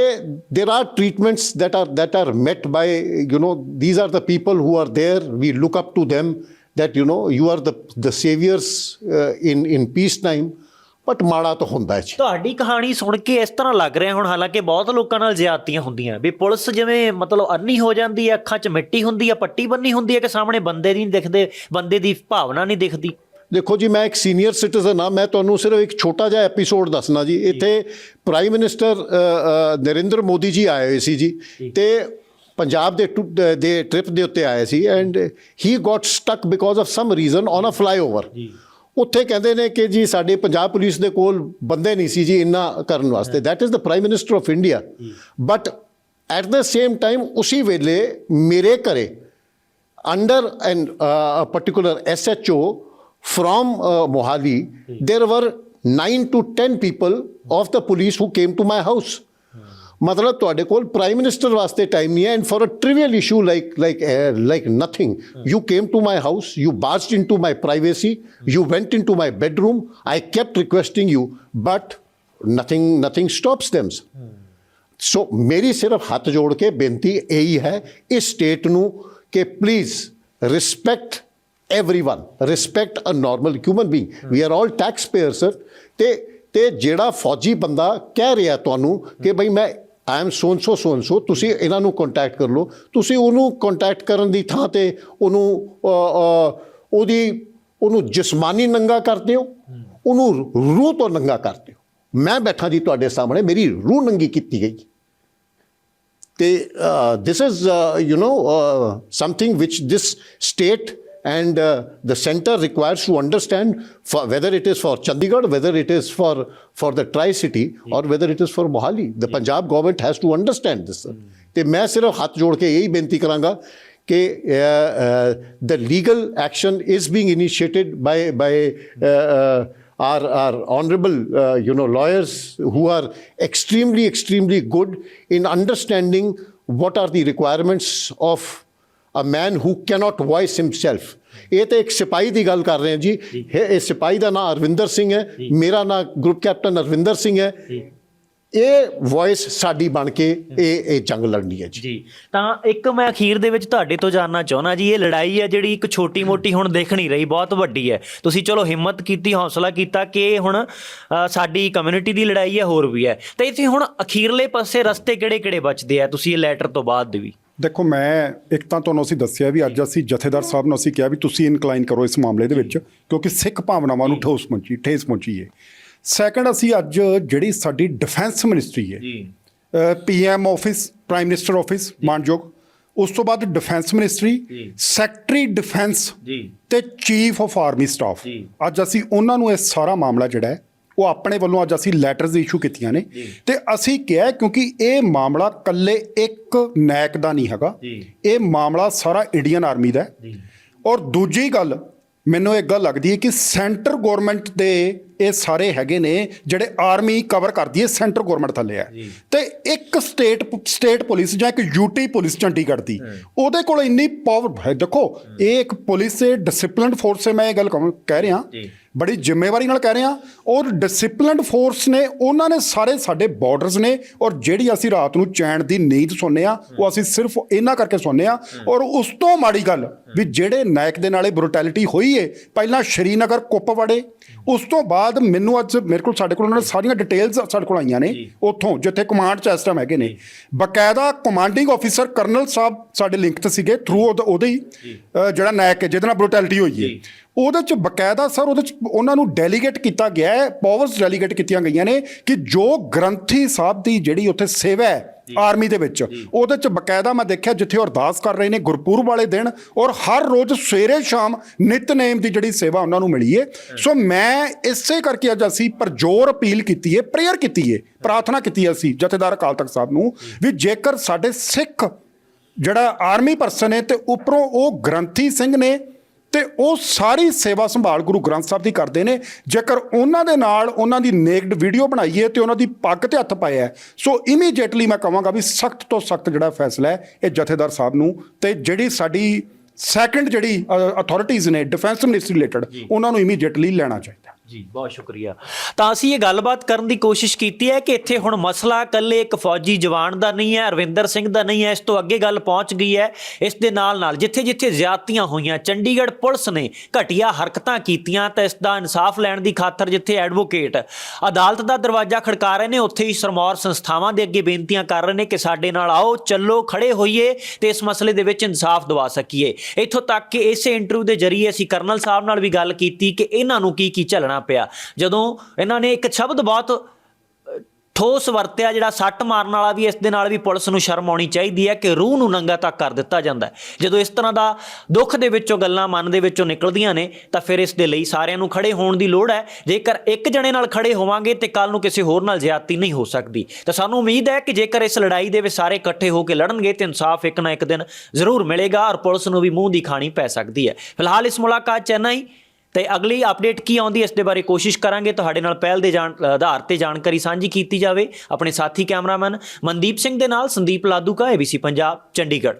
there are treatments that are that are met by you know these are the people who are there we look up to them that you know you are the the saviors uh, in in peace But ਮਾੜਾ ਤਾਂ ਹੁੰਦਾ ਹੈ ਜੀ। ਤੁਹਾਡੀ ਕਹਾਣੀ ਸੁਣ ਕੇ ਇਸ ਤਰ੍ਹਾਂ ਲੱਗ ਰਿਹਾ ਹੁਣ ਹਾਲਾਂਕਿ ਬਹੁਤ ਲੋਕਾਂ ਨਾਲ ਜ਼ਿਆਦਤੀਆਂ ਹੁੰਦੀਆਂ। ਵੀ ਪੁਲਿਸ ਜਿਵੇਂ ਮਤਲਬ ਅੰਨੀ ਹੋ ਜਾਂਦੀ ਹੈ ਅੱਖਾਂ 'ਚ ਮਿੱਟੀ ਹੁੰਦੀ ਹੈ ਪੱਟੀ ਬੰਨੀ ਹੁੰਦੀ ਹੈ ਕਿ ਸਾਹਮਣੇ ਬੰਦੇ ਨਹੀਂ ਦਿਖਦੇ ਬੰਦੇ ਦੀ ਭਾਵਨਾ ਨਹੀਂ ਦਿਖਦੀ। ਦੇਖੋ ਜੀ ਮੈਂ ਇੱਕ ਸੀਨੀਅਰ ਸਿਟੀਜ਼ਨ ਆ ਮੈਂ ਤੁਹਾਨੂੰ ਸਿਰਫ ਇੱਕ ਛੋਟਾ ਜਿਹਾ ਐਪੀਸੋਡ ਦੱਸਣਾ ਜੀ। ਇੱਥੇ ਪ੍ਰਾਈਮ ਮਿਨਿਸਟਰ ਨਰਿੰਦਰ ਮੋਦੀ ਜੀ ਆਏ ਹੋਏ ਸੀ ਜੀ। ਤੇ ਪੰਜਾਬ ਦੇ ਦੇ ਟ੍ਰਿਪ ਦੇ ਉੱਤੇ ਆਏ ਸੀ। And he got stuck because of some reason on a flyover ਉੱਥੇ ਕਹਿੰਦੇ ਨੇ ਕਿ ਜੀ ਸਾਡੇ ਪੰਜਾਬ ਪੁਲਿਸ ਦੇ ਕੋਲ ਬੰਦੇ ਨਹੀਂ ਸੀ ਜੀ ਇੰਨਾ ਕਰਨ ਵਾਸਤੇ that is the prime minister of India but at the same time ਉਸੇ ਵੇਲੇ ਮੇਰੇ ਘਰੇ uh, a particular SHO from uh, Mohali, there were nine to ten people of the police who came to my house. ਮਤਲਬ ਤੁਹਾਡੇ ਕੋਲ prime minister ਵਾਸਤੇ time ਨਹੀਂ ਹੈ and for a trivial issue like like like nothing you came to my house you barged into my privacy you went into my bedroom I kept requesting you but nothing nothing stops them so ਮੇਰੀ ਸਿਰਫ ਹੱਥ ਜੋੜ ਕੇ ਬੇਨਤੀ ਇਹੀ ਹੈ ਇਸ state ਨੂੰ ਕਿ please respect everyone respect a normal human being we are all tax payer sir ਤੇ ਤੇ ਜਿਹੜਾ ਫੌਜੀ ਬੰਦਾ ਕਹਿ ਰਿਹਾ ਤੁਹਾਨੂੰ ਕਿ ਬਈ ਮੈਂ ਆਈ ਐਮ ਸੋ ਸੋ ਸੋ ਸੋ ਤੁਸੀਂ ਇਹਨਾਂ ਨੂੰ ਕੰਟੈਕਟ ਕਰ ਲਓ। ਤੁਸੀਂ ਉਹਨੂੰ ਕੰਟੈਕਟ ਕਰਨ ਦੀ ਥਾਂ ਤੇ ਉਹਨੂੰ ਉਹਦੀ ਉਹਨੂੰ ਜਿਸਮਾਨੀ ਨੰਗਾ ਕਰਦੇ ਹੋ ਉਹਨੂੰ ਰੂਹ ਤੋਂ ਨੰਗਾ ਕਰਦੇ ਹੋ ਮੈਂ ਬੈਠਾ ਜੀ ਤੁਹਾਡੇ ਸਾਹਮਣੇ ਮੇਰੀ ਰੂਹ ਨੰਗੀ ਕੀਤੀ ਗਈ। ਤੇ this is you you something uh, this state and uh, the center requires to understand for whether it is for Chandigarh, whether it is for for the Tri City, or whether it is for Mohali. The Punjab government has to understand this. sir. ਤੇ ਮੈਂ ਸਿਰਫ ਹੱਥ ਜੋੜ ਕੇ ਇਹੀ ਬੇਨਤੀ ਕਰਾਂਗਾ ਕਿ the legal action is being initiated by by uh, uh, our, our honorable, uh, you know, lawyers who are extremely, extremely good in understanding what are the requirements of a man who cannot voice himself. ਇਹ ਤੇ ਇੱਕ ਸਿਪਾਹੀ ਦੀ ਗੱਲ ਕਰ ਰਹੇ ਹਾਂ ਜੀ। ਇਹ ਸਿਪਾਹੀ ਦਾ ਨਾਮ ਅਰਵਿੰਦਰ ਸਿੰਘ ਹੈ। ਮੇਰਾ ਨਾਮ ਗਰੁੱਪ ਕੈਪਟਨ ਅਰਵਿੰਦਰ ਸਿੰਘ ਹੈ। ਇਹ ਵੌਇਸ ਸਾਡੀ ਬਣ ਕੇ ਇਹ ਇਹ ਜੰਗ ਲੜਨੀ ਹੈ ਜੀ। ਜੀ। ਤਾਂ ਇੱਕ ਮੈਂ ਅਖੀਰ ਦੇ ਵਿੱਚ ਤੁਹਾਡੇ ਤੋਂ ਜਾਨਣਾ ਚਾਹੁੰਦਾ ਜੀ। ਇਹ ਲੜਾਈ ਹੈ ਜਿਹੜੀ ਇੱਕ ਛੋਟੀ ਮੋਟੀ ਹੁਣ ਦਿਖ ਨਹੀਂ ਰਹੀ ਬਹੁਤ ਵੱਡੀ ਹੈ। ਤੁਸੀਂ ਚਲੋ ਹਿੰਮਤ ਕੀਤੀ ਹੌਸਲਾ ਕੀਤਾ ਕਿ ਹੁਣ ਅ, ਸਾਡੀ ਕਮਿਊਨਿਟੀ ਦੀ ਲੜਾਈ ਹੈ ਹੋਰ ਵੀ ਹੈ। ਤੇ ਇੱਥੇ ਹੁਣ ਅਖੀਰਲੇ ਪਾਸੇ ਰਸਤੇ ਕਿਹੜੇ ਕਿਹੜੇ ਬਚਦੇ ਆ? ਤੁਸੀਂ ਇਹ ਲੈਟਰ ਤੋਂ ਬਾਅਦ ਵੀ। ਦੇਖੋ ਮੈਂ ਇੱਕ ਤਾਂ ਤੁਹਾਨੂੰ ਅਸੀਂ ਦੱਸਿਆ ਵੀ ਅੱਜ ਅਸੀਂ ਜਥੇਦਾਰ ਸਾਹਿਬ ਨੂੰ ਅਸੀਂ ਕਿਹਾ ਵੀ ਤੁਸੀਂ ਇਨਕਲਾਈਨ ਕਰੋ ਇਸ ਮਾਮਲੇ ਦੇ ਵਿੱਚ ਕਿਉਂਕਿ ਸਿੱਖ ਭਾਵਨਾਵਾਂ ਨੂੰ ਠੋਸ ਪਹੁੰਚੀ ਠੇਸ ਪਹੁੰਚੀ ਹੈ ਸੈਕੰਡ ਅਸੀਂ ਅੱਜ ਜਿਹੜੀ ਸਾਡੀ ਡਿਫੈਂਸ ਮਿਨਿਸਟਰੀ ਹੈ ਜੀ। PM office prime minister office ਮਾਨਯੋਗ ਉਸ ਤੋਂ ਬਾਅਦ ਡਿਫੈਂਸ ਮਿਨਿਸਟਰੀ। ਸੈਕਟਰੀ ਡਿਫੈਂਸ ਜੀ। ਤੇ ਚੀਫ ਆਫ ਆਰਮੀ ਸਟਾਫ। ਅੱਜ ਅਸੀਂ ਉਹਨਾਂ ਨੂੰ ਇਹ ਸਾਰਾ ਮਾਮਲਾ ਜਿਹੜਾ ਹੈ ਉਹ ਆਪਣੇ ਵੱਲੋਂ ਅੱਜ ਅਸੀਂ ਲੈਟਰਸ ਇਸ਼ੂ ਕੀਤੀਆਂ ਨੇ। ਤੇ ਅਸੀਂ ਕਿਹਾ ਕਿਉਂਕਿ ਇਹ ਮਾਮਲਾ ਕੱਲੇ ਇੱਕ ਨੈਕ ਦਾ ਨਹੀਂ ਹੈਗਾ। ਇਹ ਮਾਮਲਾ ਸਾਰਾ ਇੰਡੀਅਨ ਆਰਮੀ ਦਾ ਹੈ। ਔਰ ਦੂਜੀ ਗੱਲ ਮੈਨੂੰ ਇੱਕ ਗੱਲ ਲੱਗਦੀ ਹੈ ਕਿ ਸੈਂਟਰ ਗਵਰਨਮੈਂਟ ਦੇ ਇਹ ਸਾਰੇ ਹੈਗੇ ਨੇ ਜਿਹੜੇ ਆਰਮੀ ਕਵਰ ਕਰਦੀ ਹੈ ਸੈਂਟਰ ਗਵਰਨਮੈਂਟ ਥੱਲੇ ਹੈ। ਤੇ ਇੱਕ ਸਟੇਟ ਸਟੇਟ ਪੁਲਿਸ ਜਾਂ ਇੱਕ ਯੂਟੀ ਪੁਲਿਸ ਚੰਡੀਗੜ੍ਹ ਦੀ ਉਹਦੇ ਕੋਲ ਇੰਨੀ ਪਾਵਰ ਹੈ। ਦੇਖੋ ਇਹ ਇੱਕ ਪੁਲਿਸ ਹੈ ਡਿਸਪਲਿਨਡ ਫੋਰਸ ਹੈ ਮੈਂ ਇਹ ਗੱਲ ਕਹਾਂ- ਰਿਹਾ। ਜੀ। ਬੜੀ ਜ਼ਿੰਮੇਵਾਰੀ ਨਾਲ ਕਹਿ ਰਹੇ ਹਾਂ। ਔਰ ਡਿਸਪਲਿਨਡ ਫੋਰਸ ਨੇ ਉਹਨਾਂ ਨੇ ਸਾਰੇ ਸਾਡੇ ਬਾਰਡਰਸ ਨੇ ਔਰ ਜਿਹੜੀ ਅਸੀਂ ਰਾਤ ਨੂੰ ਚੈਨ ਦੀ ਨੀਂਦ ਸੌਂਦੇ ਆ ਉਹ ਅਸੀਂ ਸਿਰਫ ਇਹਨਾਂ ਕਰਕੇ ਸੌਂਦੇ ਆ ਔਰ ਉਸ ਤੋਂ ਮਾੜੀ ਗੱਲ ਵੀ ਜਿਹੜੇ ਨਾਇਕ ਦੇ ਨਾਲੇ ਬਰੂਟੈਲਿਟੀ ਹੋਈ ਏ ਪਹਿਲਾਂ ਸ਼੍ਰੀਨਗਰ ਕੁੱਪਵਾੜੇ ਉਸ ਤੋਂ ਬਾਅਦ ਮੈਨੂੰ ਅੱਜ ਮੇਰੇ ਕੋਲ ਸਾਡੇ ਕੋਲ ਉਹਨਾਂ ਨੇ ਸਾਰੀਆਂ ਡਿਟੇਲਸ ਸਾਡੇ ਕੋਲ ਆਈਆਂ ਨੇ ਉੱਥੋਂ ਜਿੱਥੇ ਕਮਾਂਡ ਚ ਇਸ ਟਾਈਮ ਹੈਗੇ ਨੇ। ਬਕਾਇਦਾ ਕਮਾਂਡਿੰਗ ਆਫੀਸਰ ਕਰਨਲ ਸਾਹਿਬ ਸਾਡੇ ਲਿੰਕ ਤੇ ਸੀਗੇ ਥਰੂ ਉਹਦੇ ਹੀ ਜਿਹੜਾ ਨਾਇਕ ਹੈ ਜਿਹਦੇ ਨਾਲ ਬਰੂਟੈਲਿਟੀ ਹੋਈ ਏ। ਉਹਦੇ ਚ ਬਕਾਇਦਾ ਸਰ ਉਹਦੇ ਚ ਉਹਨਾਂ ਨੂੰ ਡੈਲੀਗੇਟ ਕੀਤਾ ਗਿਆ ਹੈ ਪਾਵਰਸ ਡੈਲੀਗੇਟ ਕੀਤੀਆਂ ਗਈਆਂ ਨੇ ਕਿ ਜੋ ਗ੍ਰੰਥੀ ਸਾਹਿਬ ਦੀ ਜਿਹੜੀ ਉੱਥੇ ਸੇਵਾ ਹੈ ਆਰਮੀ ਦੇ ਵਿੱਚ ਉਹਦੇ ਚ ਬਕਾਇਦਾ ਮੈਂ ਦੇਖਿਆ ਜਿੱਥੇ ਅਰਦਾਸ ਕਰ ਰਹੇ ਨੇ ਗੁਰਪੁਰਬ ਵਾਲੇ ਦਿਨ ਔਰ ਹਰ ਰੋਜ਼ ਸਵੇਰੇ ਸ਼ਾਮ ਨਿਤਨੇਮ ਦੀ ਜਿਹੜੀ ਸੇਵਾ ਉਹਨਾਂ ਨੂੰ ਮਿਲੀ ਹੈ। ਸੋ ਮੈਂ ਇਸੇ ਕਰਕੇ ਅੱਜ ਅਸੀਂ ਪਰਜੋਰ ਅਪੀਲ ਕੀਤੀ ਹੈ ਪ੍ਰੇਅਰ ਕੀਤੀ ਹੈ ਪ੍ਰਾਰਥਨਾ ਕੀਤੀ ਅਸੀਂ ਜਥੇਦਾਰ ਅਕਾਲ ਤਖਤ ਸਾਹਿਬ ਨੂੰ ਵੀ ਜੇਕਰ ਸਾਡੇ ਸਿੱਖ ਜਿਹੜਾ ਆਰਮੀ ਪਰਸਨ ਹੈ ਤੇ ਉੱਪਰੋਂ ਉਹ ਗ੍ਰੰਥੀ ਸਿੰਘ ਨੇ ਤੇ ਉਹ ਸਾਰੀ ਸੇਵਾ ਸੰਭਾਲ ਗੁਰੂ ਗ੍ਰੰਥ ਸਾਹਿਬ ਦੀ ਕਰਦੇ ਨੇ। ਜੇਕਰ ਉਹਨਾਂ ਦੇ ਨਾਲ ਉਹਨਾਂ ਦੀ ਨੇਕਡ ਵੀਡੀਓ ਬਣਾਈਏ ਤੇ ਉਹਨਾਂ ਦੀ ਪੱਗ ਤੇ ਹੱਥ ਪਾਇਆ ਸੋ ਇਮੀਡੀਏਟਲੀ ਮੈਂ ਕਹਾਂਗਾ ਵੀ ਸਖਤ ਤੋਂ ਸਖਤ ਜਿਹੜਾ ਫੈਸਲਾ ਹੈ ਇਹ ਜਥੇਦਾਰ ਸਾਹਿਬ ਨੂੰ ਤੇ ਜਿਹੜੀ ਸਾਡੀ ਸੈਕੰਡ ਜਿਹੜੀ ਅਥਾਰਟੀਜ਼ ਨੇ ਡਿਫੈਂਸ ਮਿਨਿਸਟਰੀ ਰਿਲੇਟਡ ਉਹਨਾਂ ਨੂੰ ਇਮੀਡੀਏਟਲੀ ਲੈਣਾ ਚਾਹੀਦਾ। ਜੀ, ਬਹੁਤ ਸ਼ੁਕਰੀਆ। ਤਾਂ ਅਸੀਂ ਇਹ ਗੱਲਬਾਤ ਕਰਨ ਦੀ ਕੋਸ਼ਿਸ਼ ਕੀਤੀ ਹੈ ਕਿ ਇੱਥੇ ਹੁਣ ਮਸਲਾ ਇਕੱਲੇ ਇੱਕ ਫੌਜੀ ਜਵਾਨ ਦਾ ਨਹੀਂ ਹੈ, ਅਰਵਿੰਦਰ ਸਿੰਘ ਦਾ ਨਹੀਂ ਹੈ, ਇਸ ਤੋਂ ਅੱਗੇ ਗੱਲ ਪਹੁੰਚ ਗਈ ਹੈ। ਇਸ ਦੇ ਨਾਲ ਨਾਲ ਜਿੱਥੇ ਜਿੱਥੇ ਜ਼ਿਆਦਤੀਆਂ ਹੋਈਆਂ, ਚੰਡੀਗੜ੍ਹ ਪੁਲਿਸ ਨੇ ਘਟੀਆ ਹਰਕਤਾਂ ਕੀਤੀਆਂ ਤਾਂ ਇਸ ਦਾ ਇਨਸਾਫ ਲੈਣ ਦੀ ਖਾਤਰ ਜਿੱਥੇ ਐਡਵੋਕੇਟ ਅਦਾਲਤ ਦਾ ਦਰਵਾਜ਼ਾ ਖੜਕਾ ਰਹੇ ਨੇ, ਉੱਥੇ ਹੀ ਸਰਮੌਰ ਸੰਸਥਾਵਾਂ ਦੇ ਅੱਗੇ ਬੇਨਤੀਆਂ ਕਰ ਰਹੇ ਨੇ ਕਿ ਸਾਡੇ ਨਾਲ ਆਓ, ਚੱਲੋ, ਖੜੇ ਹੋਈਏ ਤੇ ਇਸ ਮਸਲੇ ਦੇ ਵਿੱਚ ਇਨਸਾਫ ਦਿਵਾ ਸਕੀਏ। ਇੱਥੋਂ ਤੱਕ ਕਿ ਇਸੇ ਇੰਟਰਵਿਊ ਦੇ ਜ਼ਰੀਏ ਅਸੀਂ ਕਰਨਲ ਸਾਹਿਬ ਨਾਲ ਵੀ ਗੱਲ ਕੀਤੀ ਕਿ ਇਹਨਾਂ ਨੂੰ ਕੀ ਕੀ ਝੱਲਣਾ ਪਿਆ। ਜਦੋਂ ਇਹਨਾਂ ਨੇ ਇੱਕ ਸ਼ਬਦ ਬਹੁਤ ਠੋਸ ਵਰਤਿਆ, ਜਿਹੜਾ ਸੱਟ ਮਾਰਨ ਵਾਲਾ ਵੀ ਇਸ ਦੇ ਨਾਲ ਵੀ ਪੁਲਿਸ ਨੂੰ ਸ਼ਰਮ ਆਉਣੀ ਚਾਹੀਦੀ ਹੈ ਕਿ ਰੂਹ ਨੂੰ ਨੰਗਾ ਤੱਕ ਕਰ ਦਿੱਤਾ ਜਾਂਦਾ ਹੈ। ਜਦੋਂ ਇਸ ਤਰ੍ਹਾਂ ਦਾ ਦੁੱਖ ਦੇ ਵਿੱਚੋਂ ਗੱਲਾਂ ਮਨ ਦੇ ਵਿੱਚੋਂ ਨਿਕਲਦੀਆਂ ਨੇ, ਤਾਂ ਫਿਰ ਇਸ ਦੇ ਲਈ ਸਾਰਿਆਂ ਨੂੰ ਖੜੇ ਹੋਣ ਦੀ ਲੋੜ ਹੈ। ਜੇਕਰ ਇੱਕ ਜਣੇ ਨਾਲ ਖੜੇ ਹੋਵਾਂਗੇ, ਤੇ ਕੱਲ ਨੂੰ ਕਿਸੇ ਹੋਰ ਨਾਲ ਜ਼ਿਆਦਤੀ ਨਹੀਂ ਹੋ ਸਕਦੀ। ਤਾਂ ਸਾਨੂੰ ਉਮੀਦ ਹੈ ਕਿ ਜੇਕਰ ਇਸ ਲੜਾਈ ਦੇ ਵਿੱਚ ਸਾਰੇ ਇਕੱਠੇ ਹੋ ਕੇ ਲੜਨਗੇ, ਤੇ ਇਨਸਾਫ ਇੱਕ ਨਾ ਇੱਕ ਦਿਨ ਜ਼ਰੂਰ ਮਿਲੇਗਾ ਔਰ ਪੁਲਿਸ ਨੂੰ ਵੀ ਮੂੰਹ ਦੀ ਖਾਣੀ ਪੈ ਸਕਦੀ ਹੈ। ਫਿਲਹਾਲ ਇਸ ਮੁਲਾਕਾਤ 'ਚ ਇੰਨਾ ਹੀ। ਤੇ ਅਗਲੀ ਅਪਡੇਟ ਕੀ ਆਉਂਦੀ ਇਸ ਦੇ ਬਾਰੇ ਕੋਸ਼ਿਸ਼ ਕਰਾਂਗੇ। ਤੁਹਾਡੇ ਨਾਲ ਪਹਿਲ ਦੇ ਜਾਣ, ਆਧਾਰ ਤੇ ਜਾਣਕਾਰੀ ਸਾਂਝੀ ਕੀਤੀ ਜਾਵੇ। ਆਪਣੇ ਸਾਥੀ ਕੈਮਰਾਮੈਨ ਮਨਦੀਪ ਸਿੰਘ ਦੇ ਨਾਲ ਸੰਦੀਪ ਲਾਦੂਕਾ ਏਬੀਸੀ ਪੰਜਾਬ, ਚੰਡੀਗੜ੍ਹ।